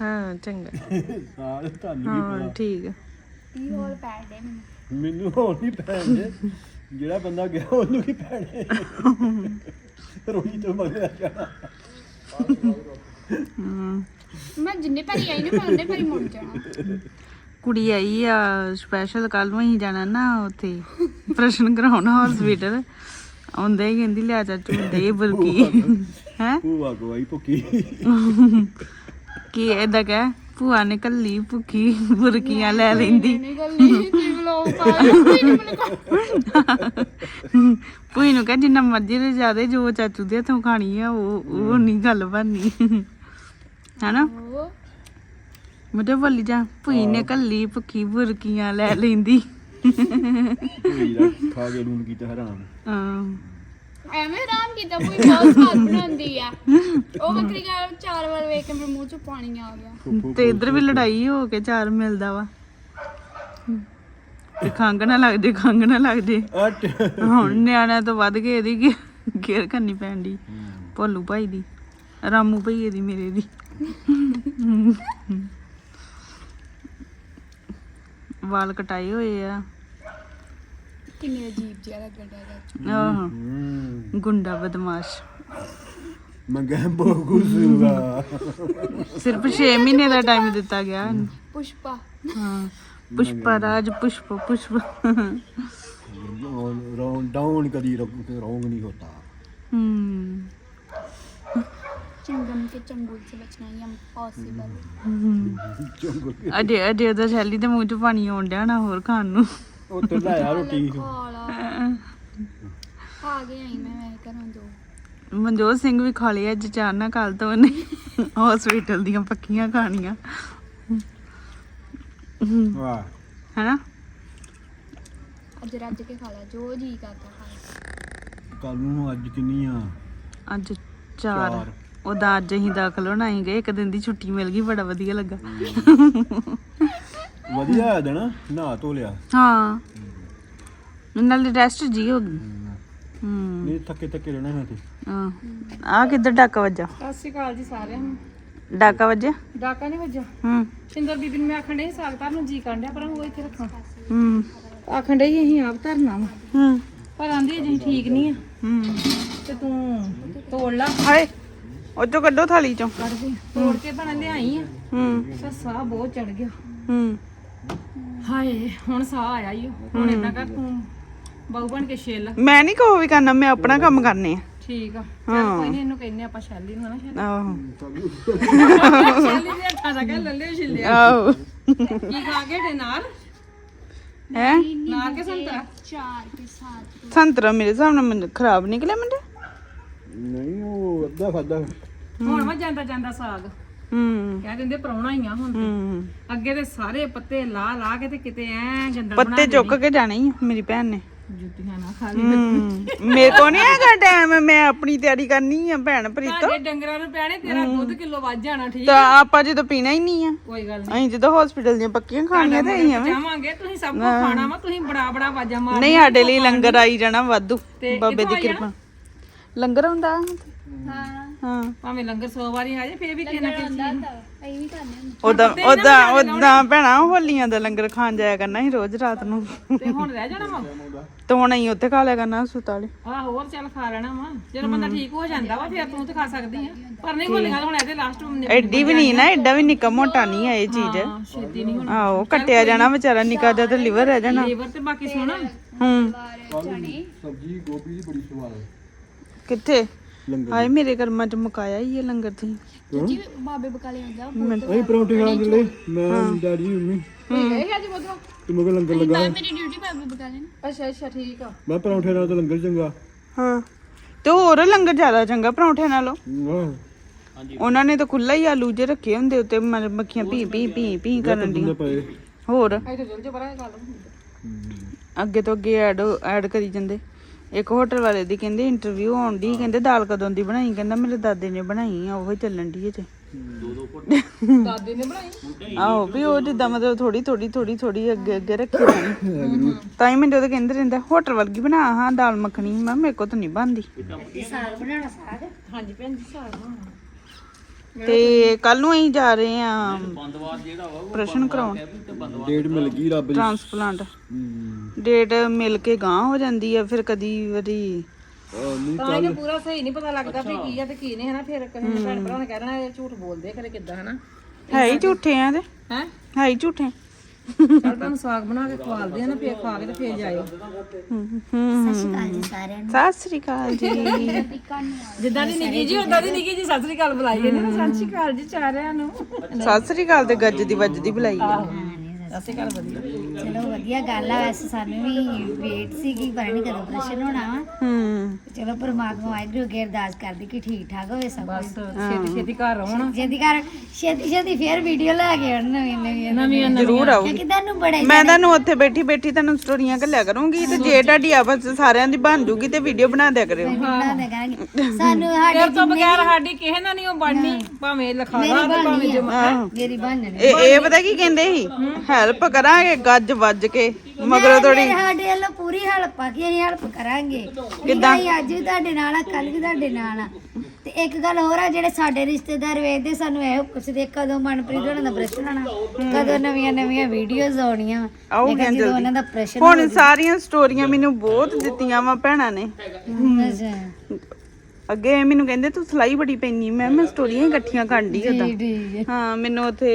ਹਾਂ ਚੰਗਾ। ਸਾਲ ਤੁਹਾਨੂੰ ਵੀ ਹਾਂ ਠੀਕ ਆ। ਤੀ ਹੋਰ ਪੈਣ ਦੇ ਮੈਨੂੰ? ਮੈਨੂੰ ਹੋਰ ਨਹੀਂ ਪੈਣੇ ਜਿਹੜਾ ਬੰਦਾ ਗਿਆ ਉਹਨੂੰ ਕੀ ਪੈਣੇ ਰੋਣੀ ਤੋਂ ਮਗਰ ਜਾਣਾ। ਹਮ, ਮੈਂ ਜਿੰਨੇ ਭਾਰੀ ਆਈ ਨੇ ਮੈਂ ਉਹਨੇ ਭਾਰੀ ਮੁੜ ਜਾਣਾ। ਕੁੜੀ ਆਈ ਆ ਸਪੈਸ਼ਲ ਕੱਲ ਨੂੰ ਅਸੀਂ ਜਾਣਾ ਨਾ ਉੱਥੇ। ਪ੍ਰਸ਼ਨ ਕਰਾਉਣ ਹਸਪੀਟਲ ਆਉਂਦੇ ਹੀ ਕਹਿੰਦੀ ਲਿਆ ਚਾਚੂ ਦੇ ਬੁਰਕੀ ਹੈ? ਭੂਆ ਗਵਾਈ ਭੁੱਕੀ। ਕੀ ਏਦਾਂ ਕਹਿ ਭੂਆ ਨੇ ਕੱਲੀ ਭੁੱਖੀ ਬੁਰਕੀਆਂ ਲੈ ਲੈਂਦੀ। ਭੂਈ ਨੂੰ ਕਹ ਜਿੰਨਾ ਮਰਜ਼ੀ ਦੇ ਜਾਦੇ ਜੋ ਚਾਚੂ ਦੇ ਹੱਥੋਂ ਖਾਣੀ ਆ ਉਹ ਉਹ ਨਹੀਂ ਗੱਲ ਬਣਨੀ। ਹੈਨਾ? ਉਹ ਮੁੰਡੇ ਬੋਲੀ ਜਾ ਭੂਈ ਨੇ ਕੱਲੀ ਭੁੱਖੀ ਬੁਰਕੀਆਂ ਲੈ ਲੈਂਦੀ। ਭੂਈ ਦਾ ਖਾ ਕੇ ਲੂਣ ਕੀਤਾ ਹਰਾਮ ਹਾਂ। ਐਵੇਂ ਆਰਾਮ ਕੀਤਾ ਕੋਈ ਬਹੁਤ ਸਵਾਦ ਬਣਾਉਂਦੀ ਆ। ਉਹ ਬੱਕਰੀ ਗੱਲ ਚਾਰ ਵਾਰ ਵੇਖ ਕੇ ਮੇਰੇ ਮੂੰਹ ਚ ਪਾਣੀ ਆ ਗਿਆ। ਤੇ ਇੱਧਰ ਵੀ ਲੜਾਈ ਹੋ ਕੇ ਚਾਰ ਮਿਲਦਾ ਵਾ। ਤੇ ਖੰਗ ਨਾ ਲੱਗ ਜੇ ਖੰਗ ਨਾ ਲੱਗ ਜੇ ਅੱਟ ਹੁਣ ਨਿਆਣਿਆਂ ਤੋਂ ਵੱਧ ਕੇ ਇਹਦੀ ਕਰਨੀ ਪੈਣ ਦੀ ਭੋਲੂ ਭਾਈ ਦੀ ਰਾਮੂ ਭਈਏ ਦੀ ਮੇਰੇ ਦੀ। ਵਾਲ ਕਟਾਏ ਹੋਏ ਆ। ਗੁੰਡਾ ਬਦਮਾਸ਼। ਮੰਗਾ ਬੋਗੂ ਸੁਗਾ ਸਿਰਫ 6 ਮਹੀਨੇ ਦਾ ਟਾਈਮ ਦਿੱਤਾ ਗਿਆ। ਪੁਸ਼ਪਾ। ਪੁਸ਼ਪਾ ਰਾਜ ਪੁਸ਼ਪ ਪੁਸ਼ਪ। ਰੌਂ ਡਾਊਨ ਕਦੀ ਰੌਂਗ ਨਹੀਂ ਹੁੰਦਾ ਹਮ ਚੰਗਮ ਕੇ ਚੰਗੁਲ ਸੇ ਬਚਣਾ ਹੀ ਅਜੇ ਅਜੇ ਉਹਦਾ ਸ਼ੈਲੀ ਦੇ ਮੂੰਹ 'ਚ ਪਾਣੀ ਆਉਣ ਡਿਆ ਨਾ ਹੋਰ ਖਾਣ ਨੂੰ। ਉੱਥੇ ਲੈ ਆ ਰੋਟੀ। ਖਾ ਲਾ। ਆਈ ਮੈਂ ਮੈਂ ਘਰੋਂ ਦੋ ਮਨਜੋਤ ਸਿੰਘ ਵੀ ਖਾ ਲਿਆ ਅੱਜ ਚਾਹ ਕੱਲ ਤੋਂ ਉਹਨੇ ਹਸਪੀਟਲ ਦੀਆਂ ਪੱਕੀਆਂ ਖਾਣੀਆਂ। ਵਾਹ। ਹੈਨਾ? ਅੱਜ ਰੱਜ ਕੇ ਖਾ ਲਾ ਜੋ ਜੀ ਕਰਦਾ ਖਾ ਕੱਲ ਨੂੰ ਅੱਜ ਕਿੰਨੀ ਆ? ਅੱਜ ਚਾਰ। ਚਾਰ। ਉਹਦਾ ਅੱਜ ਅਸੀਂ ਦਾਖਲ ਹੋਣਾ ਹੀ ਗਏ ਇੱਕ ਦਿਨ ਦੀ ਛੁੱਟੀ ਮਿਲ ਗਈ ਬੜਾ ਵਧੀਆ ਲੱਗਾ। ਵਧੀਆ ਆ ਦੇਣਾ ਨਹਾ ਧੋ ਲਿਆ। ਹਾਂ। ਨਾਲੇ ਰੈਸਟ ਜੀ ਹੋ ਗਈ। ਹੂੰ। ਨਹੀਂ ਥੱਕੇ ਥੱਕੇ ਰਹਿਣਾ ਮੈਂ ਤੇ ਹਾਂ। ਆ ਕਿੱਧਰ ਡਾਕਾ ਵੱਜਾ? ਸਤਿ ਸ਼੍ਰੀ ਅਕਾਲ ਜੀ ਸਾਰਿਆਂ ਨੂੰ। ਡਾਕਾ ਵੱਜਿਆ? ਡਾਕਾ ਨਹੀਂ ਵੱਜਾ ਹੂੰ। ਸਿੰਦਰ ਬੀਬੀ ਨੂੰ ਮੈਂ ਆਖਣ ਡਈ ਸਾਗ ਧਰਨ ਨੂੰ ਜੀ ਕਾਂਡਿਆ ਪਰ ਉਹ ਇੱਥੇ ਰੱਖਾਂ ਹੂੰ। ਆਖਣ ਡਈ ਅਸੀਂ ਆਪ ਧਰਨਾ ਵਾ। ਹੂੰ। ਪਰ ਆਂਦੀ ਜੀ ਠੀਕ ਨਹੀਂ ਆ। ਹੂੰ। ਤੇ ਤੂੰ ਤੋੜ ਲਾ। ਹਾਏ ਉਹ ਚੋਂ ਕੱਢੋ ਥਾਲੀ ਚੋਂ। ਕੱਢ ਦੇ। ਤੋੜ ਕੇ ਬਣਾ ਲਿਆਈ ਆ। ਹੂੰ। ਸਾਹ ਬਹੁਤ ਚੜ ਗਿਆ। ਹੂੰ। ਮੈਂ ਕੋਈ ਆਪਣਾ ਨਹੀਂ ਇਹਨੂੰ ਕਹਿੰਨੇ ਆਪਾਂ ਸ਼ੈਲੀ ਨੂੰ ਹਨਾ ਆਹੋ। ਸ਼ੈਲੀ ਕੀ ਖਾ ਕੇ ਨਾਲ? ਹੈ? ਨਾਲ ਕੇ ਸੰਤਰਾ? ਚਾਰ ਕੇ ਸਾਥ ਸੰਤਰਾ ਮੇਰੇ ਹਿਸਾਬ ਖਰਾਬ ਨਿਕਲੇ ਮੁੰਡੇ। ਨਹੀਂ ਉਹ ਅੱਧਾ ਖਾਦਾ ਹੁਣ ਮੈਂ ਜਾਂਦਾ ਜਾਂਦਾ ਸਾਗ। ਹੂੰ। ਕਹਿ ਦਿੰਦੇ ਪਰੌਣਾ ਹੀ ਆ ਹੁਣ ਤੇ। ਹੂੰ। ਅੱਗੇ ਤੇ ਸਾਰੇ ਪੱਤੇ ਲਾ ਲਾ ਕੇ ਤੇ ਕਿਤੇ ਐ ਗੰਦਾ ਬਣਾ ਪੱਤੇ ਚੁੱਕ ਕੇ ਜਾਣੇ ਹੀ ਆ, ਮੇਰੀ ਭੈਣ ਨੇ। ਜੁੱਤੀਆਂ ਨਾ ਖਾ ਲਈ। ਹੂੰ। ਮੇਰੇ ਕੋ ਨਹੀਂ ਹੈਗਾ ਟਾਈਮ ਮੈਂ ਆਪਣੀ ਤਿਆਰੀ ਕਰਨੀ ਆ ਭੈਣ ਪ੍ਰੀਤੋ। ਤੁਹਾਡੇ ਡੰਗਰਾਂ ਨੂੰ ਪੈਣੇ ਤੇਰਾ ਦੁੱਧ ਕਿਲੋ ਵੱਧ ਜਾਣਾ ਠੀਕ ਤਾਂ ਆਪਾਂ ਜਦੋਂ ਪੀਣਾ ਹੀ ਨਹੀਂ ਆ। ਕੋਈ ਗੱਲ ਅਸੀਂ ਜਦੋਂ ਹਸਪੀਟਲ ਦੀਆਂ ਪੱਕੀਆਂ ਖਾਣੀਆਂ ਤੇ ਅਸੀਂ ਨਹੀਂ ਐਵੇਂ। ਜਾਵਾਂਗੇ ਤੁਸੀਂ ਸਭ ਕੁਝ ਖਾਣਾ ਵਾ ਤੁਸੀਂ ਬੜਾ ਬੜਾ ਵਾਜਾ ਮਾਰ ਨਹੀਂ ਸਾਡੇ ਲਈ ਲੰਗਰ ਆਈ ਜਾਣਾ ਵਾਧੂ ਬਾਬੇ ਦੀ ਕਿਰਪਾ। ਲੰਗਰ ਹੁੰਦਾ ਹਾਂ। ਲੰਗਰ ਵੀ ਕਿਹਨਾ ਖਾਣ ਜਾਇਆ ਕਰਨਾ ਸੀ ਰੋਜ਼ ਰਾਤ ਨੂੰ। ਤੇ ਹੁਣ ਰਹਿ ਜਾਣਾ ਵਾ? ਤੇ ਹੁਣ ਅਸੀਂ ਉੱਥੇ ਖਾ ਲਿਆ ਕਰਨਾ ਹਸਪਤਾਲੇ ਆਹ ਹੋਰ ਚੱਲ ਖਾ ਲੈਣਾ ਵਾ। ਜਦੋਂ ਬੰਦਾ ਠੀਕ ਹੋ ਜਾਂਦਾ ਵਾ ਫੇਰ ਤੂੰ ਤੇ ਖਾ ਸਕਦੀ ਆ। ਪਰ ਨਹੀਂ ਹੋਲੀਆਂ ਤਾਂ ਹੁਣ ਇਹਦੇ ਲਾਸਟ ਐਡੀ ਵੀ ਨਾ ਐਡਾ ਵੀ ਨਿੱਕਾ ਮੋਟਾ ਨਹੀਂ ਆ ਇਹ ਚੀਜ਼। ਆਹੋ ਕੱਟਿਆ ਜਾਣਾ ਵਿਚਾਰਾ ਨਿੱਕਾ ਤੇ ਲਿਵਰ ਰਹਿ ਜਾਣਾ। ਲੇਬਰ ਤੇ ਬਾਕੀ ਸੋਣਾ। ਹੂੰ। ਸਬਜ਼ੀ ਗੋਭੀ ਦੀ ਬੜੀ ਸਵਾਦ ਕਿੱਥੇ? ਹਾਏ ਮੇਰੇ ਕਰਮਾਂ ਚ ਮੁਕਾਇਆ ਹੀ ਇਹ ਲੰਗਰ ਤੁਸੀਂ। ਜੀ ਬਾਬੇ ਬਕਾਲੇ ਆਂਦਾ ਅਸੀਂ ਪਰੌਂਠੇ ਖਾਣ ਚੱਲੇ। ਮੈਂ ਡੈਡੀ ਮੰਮੀ। ਇਹ ਅੱਜ ਬੋਧੋ ਤੇ ਲੰਗਰ ਲੱਗਾ। ਮੈਂ ਮੇਰੀ ਡਿਊਟੀ ਬਾਬੇ ਬਕਾਲੇ ਨੇ ਅੱਛਾ ਅੱਛਾ ਠੀਕ ਆ। ਕਿਹਾ ਪਰੌਂਠੇ ਨਾਲ ਤਾਂ ਲੰਗਰ ਚੰਗਾ। ਹਾਂ। ਤੇ ਹੋਰ ਲੰਗਰ ਜ਼ਿਆਦਾ ਚੰਗਾ ਪਰੌਂਠੇ ਨਾਲੋਂ? ਵਾਹ। ਉਹਨਾਂ ਨੇ ਤਾਂ ਖੁੱਲਾ ਹੀ ਆਲੂ ਜੇ ਰੱਖੇ ਹੁੰਦੇ ਉੱਤੇ ਮੱਖੀਆਂ ਪੀ ਪੀ ਪੀ ਪੀ ਕਰਨ ਦੀ ਹੋਰ? ਅੱਗੇ ਤੋਂ ਅੱਗੇ ਐਡ ਕਰੀ ਜਾਂਦੇ। ਇੱਕ ਹੋਟਲ ਵਾਲੇ ਦੀ ਕਹਿੰਦੇ ਇੰਟਰਵਿਊ ਆਉਣ ਦੀ ਕਹਿੰਦੇ ਦਾਲ ਕਦੋਂ ਦੀ ਬਣਾਈ? ਕਹਿੰਦਾ ਮੇਰੇ ਦਾਦੇ ਨੇ ਬਣਾਈ ਆ ਉਹ ਹੀ ਚੱਲਣ ਦੀ ਅਜੇ ਦਾਦੇ ਨੇ ਬਣਾਈ? ਆਹੋ ਵੀ ਉਹ ਜਿੱਦਾਂ ਮਤਲਬ ਥੋੜੀ ਥੋੜੀ ਥੋੜੀ ਥੋੜੀ ਅੱਗੇ ਅੱਗੇ ਰੱਖੀ ਜਾਣੀ ਤਾਂ ਹੀ ਮੈਨੂੰ ਉਹਦੇ ਕਹਿੰਦੇ ਰਹਿੰਦਾ ਹੋਟਲ ਵਰਗੀ ਬਣਾ ਹਾਂ ਦਾਲ ਮੱਖਣੀ ਮੈਂ ਮੇਰੇ ਕੋਲ ਤਾਂ ਨਹੀਂ ਬਣਦੀ। ਹਾਂਜੀ ਭੈਣ ਜੀ ਸਾਗ ਬਣਾਉਣਾ। ਤੇ ਕੱਲ ਨੂੰ ਅਸੀਂ ਜਾ ਰਹੇ ਆ ਪ੍ਰਸ਼ਨ ਕਰਾਉਣ। ਡੇਟ ਮਿਲ ਗਈ ਰੱਬ ਦੀ। ਟ੍ਰਾਂਸਪਲਾਂਟ ਹੂੰ। ਡੇਟ ਮਿਲ ਕੇ ਗਾਂ ਹੋ ਜਾਂਦੀ ਆ ਫਿਰ ਕਦੀ ਵਾਰੀ ਤਾਂ ਇਹ ਪੂਰਾ ਸਹੀ ਨਹੀਂ ਪਤਾ ਲੱਗਦਾ ਵੀ ਕੀ ਆ ਤੇ ਕੀ ਨਹੀਂ ਹਨਾ? ਫਿਰ ਕਿਸੇ ਨੇ ਭੈਣ ਭਰਾ ਨੇ ਕਹਿਣਾ ਇਹ ਝੂਠ ਬੋਲਦੇ ਕਰੇ ਕਿੱਦਾਂ ਹੈ ਹੀ ਝੂਠੇ ਆ ਤੇ। ਹੈ? ਹੈ ਹੀ ਝੂਠੇ। ਚਲ ਤੁਹਾਨੂੰ ਸਾਗ ਬਣਾ ਕੇ ਖਵਾਲਦੇ ਆ ਨਾ ਫੇਰ ਖਾ ਕੇ ਤੇ ਫੇਰ ਜਾਇਓ। ਸਤਿ ਸ੍ਰੀ ਅਕਾਲ ਜੀ। ਜਿੱਦਾਂ ਦੀ ਨਿੱਕੀ ਜੀ ਉਦਾਂ ਦੀ ਨਿੱਕੀ ਜੀ ਸਤਿ ਸ੍ਰੀ ਅਕਾਲ ਬੁਲਾਈ ਨਾ ਸਤਿ ਸ੍ਰੀ ਅਕਾਲ ਜੀ ਚਾਰਿਆਂ ਨੂੰ। ਸਤਿ ਸ੍ਰੀ ਅਕਾਲ ਤੇ ਗੱਜ ਦੀ ਵੱਜਦੀ ਬੁਲਾਈ ਆ ਸ੍ਰੀ ਅਕਾਲ ਵਧੀਆ। ਚਲੋ ਵਧੀਆ ਗੱਲ ਆ ਵੈਸੇ ਸਾਨੂੰ ਵੀ ਵੇਟ ਸੀਗੀ ਪਰ ਨਹੀਂ ਕਦੋਂ ਪ੍ਰਸ਼ਨ ਹੋਣਾ ਵਾ। ਹੂੰ। ਚਲੋ ਪਰਮਾਤਮਾ ਵਾਹਿਗੁਰੂ ਅੱਗੇ ਅਰਦਾਸ ਕਰਦੀ ਕਿ ਠੀਕ ਠਾਕ ਹੋਵੇ ਸਭ ਬਸ ਛੇਤੀ ਛੇਤੀ ਘਰ ਆਉਣ। ਜਿਹਦੀ ਕਰ ਛੇਤੀ ਛੇਤੀ ਫੇਰ ਵੀਡੀਓ ਲੈ ਕੇ ਆਉਣ ਨਵੀਂ ਨਵੀਂ ਨਵੀਆਂ ਜ਼ਰੂਰ ਆਓ ਕਿਉਂਕਿ ਤੁਹਾਨੂੰ ਬੜੇ ਮੈਂ ਤੁਹਾਨੂੰ ਉੱਥੇ ਬੈਠੀ ਬੈਠੀ ਤੁਹਾਨੂੰ ਸਟੋਰੀਆਂ ਘੱਲਿਆ ਕਰੂੰਗੀ ਤੇ ਜੇ ਤੁਹਾਡੀ 'ਚ ਸਾਰਿਆਂ ਦੀ ਬਣ ਜੂਗੀ ਤੇ ਵੀਡੀਓ ਬਣਾ ਦਿਆ ਕਰਿਓ। ਬਣਾਉਂਦੇ ਕਰਾਂਗੇ। ਸਾਨੂੰ ਸਾਡੇ ਤੇਰੇ ਤੋਂ ਬਗੈਰ ਸਾਡੀ ਕਿਸੇ ਨਾਲ ਨਹੀਂ ਉਹ ਬਣਨੀ ਭਾਵੇਂ ਲਿਖਾਵਾ ਤੇ ਭਾਵੇਂ ਜਮਾ ਮੇਰੀ ਬਣ ਜਾਣੀ ਇਹ ਇਹ ਪਤਾ ਕੀ ਕਹਿੰਦੇ ਸੀ? ਹੈਲਪ ਕਰਾਂਗੇ ਗੱਜ ਵੱਜ ਕੇ। ਮਗਰੋਂ ਥੋੜੀ ਸਾਡੇ ਵੱਲੋਂ ਪੂਰੀ ਹੈਲਪ ਆ ਕਿ ਅਸੀਂ ਹੈਲਪ ਕਰਾਂਗੇ। ਕਿਦਾਂ? ਅੱਜ ਵੀ ਤੁਹਾਡੇ ਨਾਲ ਆ ਕੱਲ ਵੀ ਤੁਹਾਡੇ ਨਾਲ ਆ। ਤੇ ਇੱਕ ਗੱਲ ਹੋਰ ਆ ਜਿਹੜੇ ਸਾਡੇ ਰਿਸ਼ਤੇਦਾਰ ਵੇਖਦੇ ਸਾਨੂੰ ਇਹੋ ਪੁੱਛਦੇ ਕਦੋਂ ਮਨਪ੍ਰੀਤ ਹੋਣਾ ਦਾ ਪ੍ਰਸ਼ਨ ਆਣਾ ਕਦੋਂ ਨਵੀਆਂ ਨਵੀਆਂ ਵੀਡੀਓਜ਼ ਆਉਣੀਆਂ? ਮੈਂ ਆਉਗੀਆਂ ਕਿਹਾ ਜਦੋਂ ਜਲਦੀ। ਉਹਨਾਂ ਦਾ ਪ੍ਰਸ਼ਨ ਹੁਣ ਸਾਰੀਆਂ ਸਟੋਰੀਆਂ ਮੈਨੂੰ ਬਹੁਤ ਦਿੱਤੀਆਂ ਵਾ ਭੈਣਾਂ ਨੇ। ਅੱਗੇ ਮੈਨੂੰ ਕਹਿੰਦੇ ਤੂੰ ਸਲਾਈ ਬੜੀ ਪੈਣੀ ਮੈਂ ਮੈਂ ਸਟੋਰੀਆਂ ਇਕੱਠੀਆਂ ਕਰਦੀ ਉਹਦਾ ਹਾਂ ਮੈਨੂੰ ਉੱਥੇ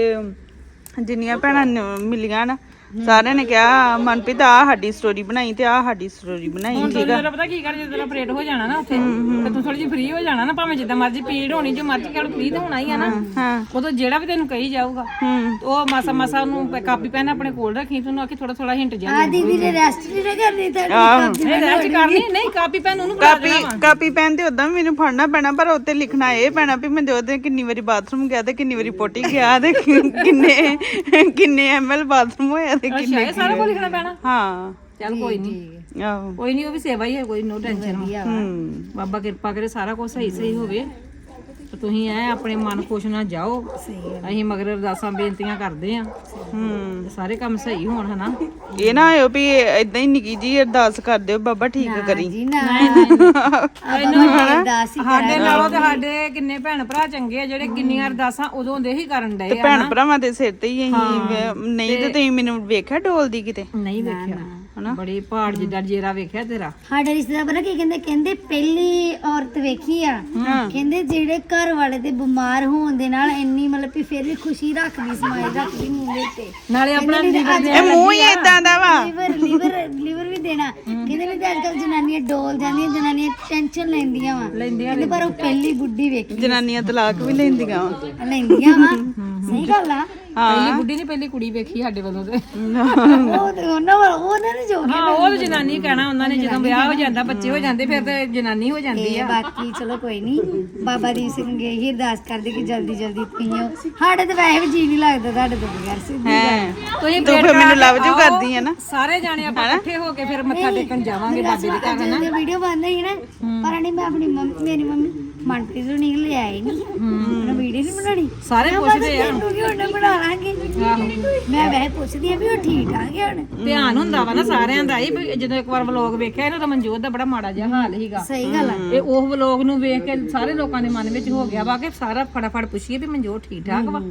ਜਿੰਨੀਆਂ ਭੈਣਾਂ ਨ- ਮਿਲੀਆਂ ਨਾ ਸਾਰਿਆਂ ਨੇ ਕਿਹਾ ਮਨਪ੍ਰੀਤ ਆ ਸਾਡੀ ਸਟੋਰੀ ਬਣਾਈ ਤੇ ਆ ਸਾਡੀ ਸਟੋਰੀ ਬਣਾਈ ਹੁਣ ਤੂੰ ਤੇਰਾ ਪਤਾ ਕੀ ਕਰ ਜਦੋਂ ਤੇਰਾ ਆਪਰੇਟ ਹੋ ਜਾਣਾ ਨਾ ਉੱਥੇ ਤੇ ਤੂੰ ਥੋੜੀ ਜਿਹੀ ਫ੍ਰੀ ਹੋ ਜਾਣਾ ਨਾ ਭਾਵੇਂ ਜਿੱਦਾਂ ਮਰਜ਼ੀ ਪੀੜ ਹੋਣੀ ਜੋ ਮਰਜ਼ੀ ਕਰ ਫ੍ਰੀ ਤਾਂ ਹੋਣਾ ਹੀ ਆ ਨਾ। ਹਾਂ ਉਦੋਂ ਜਿਹੜਾ ਵੀ ਤੈਨੂੰ ਕਹੀ ਜਾਊਗਾ ਹੂੰ। ਤੇ ਉਹ ਮਾਸਾ ਮਾਸਾ ਉਹਨੂੰ ਕਾਪੀ ਪੈਨ ਆਪਣੇ ਕੋਲ ਰੱਖੀ ਤੂੰ ਆਖੀ ਥੋੜਾ ਥੋੜਾ ਹਿੰਟ ਜਾ ਆ ਦੀਦੀ ਨੇ ਰੈਸਟ ਨਹੀਂ ਨਾ ਕਰਨੀ ਆਹੋ। ਨਹੀਂ ਰੈਸਟ ਕਰਨੀ ਨਹੀਂ ਕਾਪੀ ਪੈਨ ਉਹਨੂੰ ਫੜਾ ਕਾਪੀ ਦੇਣਾ ਕਾਪੀ ਪੈਨ ਤੇ ਉਦਾਂ ਵੀ ਮੈਨੂੰ ਫੜਨਾ ਪੈਣਾ ਪਰ ਉੱਤੇ ਲਿਖਣਾ ਇਹ ਪੈਣਾ ਵੀ ਮਨਜੋਤ ਨੇ ਕਿੰਨੀ ਵਾਰੀ ਬਾਥਰੂਮ ਗਿਆ ਤੇ ਕਿੰਨੀ ਵਾਰੀ ਪੋਟੀ ਗਿਆ ਤੇ ਕਿ- ਕਿੰਨੇ ਕਿੰਨੇ ਐਮਐਲ ਬਾਥਰੂਮ ਹੋਇਆ ਤੇ ਅੱਛਾ ਇਹ ਸਾਰਾ ਕੁਝ ਲਿਖਣਾ ਪੈਣਾ? ਹਾਂ। ਚੱਲ ਕੋਈ ਨਹੀਂ ਆਹੋ। ਕੋਈ ਨਹੀਂ ਉਹ ਵੀ ਸੇਵਾ ਹੀ ਹੈ ਕੋਈ ਨੋ ਟੈਨਸ਼ਨ ਹੂੰ। ਬਾਬਾ ਕਿਰਪਾ ਕਰੇ ਸਾਰਾ ਕੁਝ ਸਹੀ ਸਹੀ ਹੋਵੇ। ਤੇ ਤੁਸੀਂ ਐ ਆਪਣੇ ਮਨ ਖੁਸ਼ ਨਾਲ ਜਾਓ। ਅਸੀਂ ਮਗਰ ਅਰਦਾਸਾਂ ਬੇਨਤੀਆਂ ਕਰਦੇ ਆ ਹੂੰ ਸਾਰੇ ਕੰਮ ਸਹੀ ਹੋਣ ਹਨਾ? ਇਹ ਨਾ ਹੋਇਓ ਵੀ ਇਦਾਂ ਹੀ ਨਿੱਕੀ ਜੀ ਅਰਦਾਸ ਕਰ ਦਿਓ ਬਾਬਾ ਠੀਕ ਕਰੀ। ਜੀ ਨਾ। ਆਪਾਂ ਅਰਦਾਸ ਹੀ ਸਾਡੇ ਨਾਲੋਂ ਤੇ ਸਾਡੇ ਕਿੰਨੇ ਭੈਣ ਭਰਾ ਚੰਗੇ ਆ ਜਿਹੜੇ ਕਿੰਨੀਆਂ ਅਰਦਾਸਾਂ ਉਦੋਂ ਦੇ ਹੀ ਕਰਨ ਡਏ ਆ ਭੈਣ ਭਰਾਵਾਂ ਦੇ ਸਿਰ ਤੇ ਹੀ ਅਸੀਂ ਨਹੀਂ ਤੇ ਤੁਸੀਂ ਮੈਨੂੰ ਵੇਖਿਆ ਡੋਲਦੀ ਕਿਤੇ? ਨਹੀਂ ਵੇਖਿਆ। ਹਨਾ? ਬੜੀ ਪਹਾੜ ਜਿੱਦਾਂ ਜੇਰਾ ਵੇਖਿਆ ਤੇਰਾ? ਸਾਡੇ ਰਿਸ਼ਤੇਦਾਰ ਪਤਾ ਕੀ ਕਹਿੰਦੇ? ਕਹਿੰਦੇ ਪਹਿਲੀ ਔਰਤ ਵੇਖੀ ਆ। ਕਹਿੰਦੇ ਜਿਹੜੇ ਘਰ ਵਾਲੇ ਦੇ ਬਿਮਾਰ ਹੋਣ ਦੇ ਨਾਲ ਇੰਨੀ ਮਤਲਬ ਵੀ ਫਿਰ ਵੀ ਖੁਸ਼ੀ ਰੱਖਦੀ ਸਮਾਈ ਰੱਖਦੀ ਮੂੰਹ ਦੇ ਉੱਤੇ ਨਾਲੇ ਆਪਣਾ ਲੀਵਰ ਇਹ ਮੂੰਹ ਹੀ ਇਦਾਂ ਦਾ ਵਾ। ਲੀਵਰ ਲੀਵਰ ਲੀਵਰ ਵੀ ਦੇਣਾ। ਕਹਿੰਦੇ ਵੀ ਅੱਜ ਕੱਲ ਜਨਾਨੀਆਂ ਡੋਲ ਜਾਂਦੀਆਂ ਜਨਾਨੀਆਂ ਟੈਨਸ਼ਨ ਲੈਂਦੀਆਂ ਵਾ। ਲੈਂਦੀਆਂ ਪਰ ਉਹ ਪਹਿਲੀ ਬੁੱਢੀ ਵੇਖੀ। ਜਨਾਨੀਆਂ ਤਲਾਕ ਵੀ ਲੈਂਦੀਆਂ ਵਾ। ਲੈਂਦੀਆਂ ਵਾ। ਸਹੀ ਗੱਲ ਆ। ਪਹਿਲੀ ਬੁੱਢੀ ਨਹੀਂ ਪਹਿਲੀ ਕੁੜੀ ਵੇਖੀ ਸਾਡੇ ਵੱਲੋਂ ਤੇ। ਉਹ ਤੇ ਉਹਨਾਂ ਵਾਲਾ ਉਹਨਾਂ ਨੇ ਜੋ ਹਾਂ ਉਹ ਤਾਂ ਜਨਾਨੀ ਕਹਿਣਾ ਉਹਨਾਂ ਨੇ ਜਦੋਂ ਵਿਆਹ ਹੋ ਜਾਂਦਾ ਬੱਚੇ ਹੋ ਜਾਂਦੇ ਫਿਰ ਤੇ ਜਨਾਨੀ ਹੋ ਜਾਂਦੀ ਤੇ ਆ। ਬਾਕੀ ਚਲੋ ਕੋਈ ਨਹੀਂ ਬਾਬਾ ਦੀਪ ਸਿੰਘ ਅੱਗੇ ਹੀ ਅਰਦਾਸ ਕਰਦੇ ਕਿ ਜਲਦੀ ਜਲਦੀ ਤੁਸੀਂ ਆਓ। ਸਾਡੇ ਤੇ ਵੈਸੇ ਵੀ ਜੀ ਨਹੀਂ ਲੱਗਦਾ ਤੁਹਾਡੇ ਤੋਂ ਬਗੈਰ ਸਿੱਧੀ ਗੱਲ। ਹੈ। ਤੁਸੀਂ ਤੂੰ ਫਿਰ ਮੈਨੂੰ ਲਵ ਜੂ ਕਰਦੀ ਹੈ ਨਾ। ਸਾਰੇ ਜਾਣੇ ਆਪਾਂ ਇਕੱਠੇ ਹੋ ਕੇ ਫਿਰ ਮੱਥਾ ਟੇਕਣ ਜਾਵਾਂਗੇ ਬਾਬੇ ਦੇ ਘਰ ਹਨਾ ਜਦੋਂ ਵੀਡੀਓ ਬੰਦ ਹੋਈ ਨਾ ਪਰ ਨਹੀਂ ਮੈਂ ਆਪਣੀ ਮੰਮੀ ਮੇਰੀ ਮੰਮੀ ਮਨਪ੍ਰੀਤ ਨੂੰ ਨਹੀਂ ਲੈ ਆਈ ਨਹੀਂ ਉਹਨੇ ਵੀਡੀਓ ਨਹੀਂ ਬਣਾਣੀ ਸਾਰੇ ਪੁੱਛਦੇ ਆ। ਤੈਨੂੰ ਕਿ ਉਹਨੇ ਬਣਾ ਲਾਂਗੇ। ਮੈਂ ਵੈਸੇ ਪੁੱਛਦੀ ਆ ਵੀ ਉਹ ਠੀਕ ਠਾਕ ਹੈ ਹੁਣ? ਧਿਆਨ ਹੁੰਦਾ ਵਾ ਨਾ ਸਾਰਿਆਂ ਦਾ ਹੀ ਵੀ ਜਦੋਂ ਇੱਕ ਵਾਰ ਵਲੋਗ ਵੇਖਿਆ ਇਹਨਾਂ ਦਾ ਮਨਜੋਤ ਦਾ ਬੜਾ ਮਾੜਾ ਜਿਹਾ ਹਾਲ ਸੀਗਾ। ਸਹੀ ਗੱਲ ਆ। ਇਹ ਉਹ ਵਲੋਗ ਨੂੰ ਵੇਖ ਕੇ ਸਾਰੇ ਲੋਕਾਂ ਦੇ ਮਨ ਵਿੱਚ ਹੋ ਗਿਆ ਵਾ ਕਿ ਸਾਰਾ ਫਟਾਫਟ ਪੁੱਛੀਏ ਵੀ ਮਨਜੋਤ ਠੀਕ ਠਾਕ ਵਾ।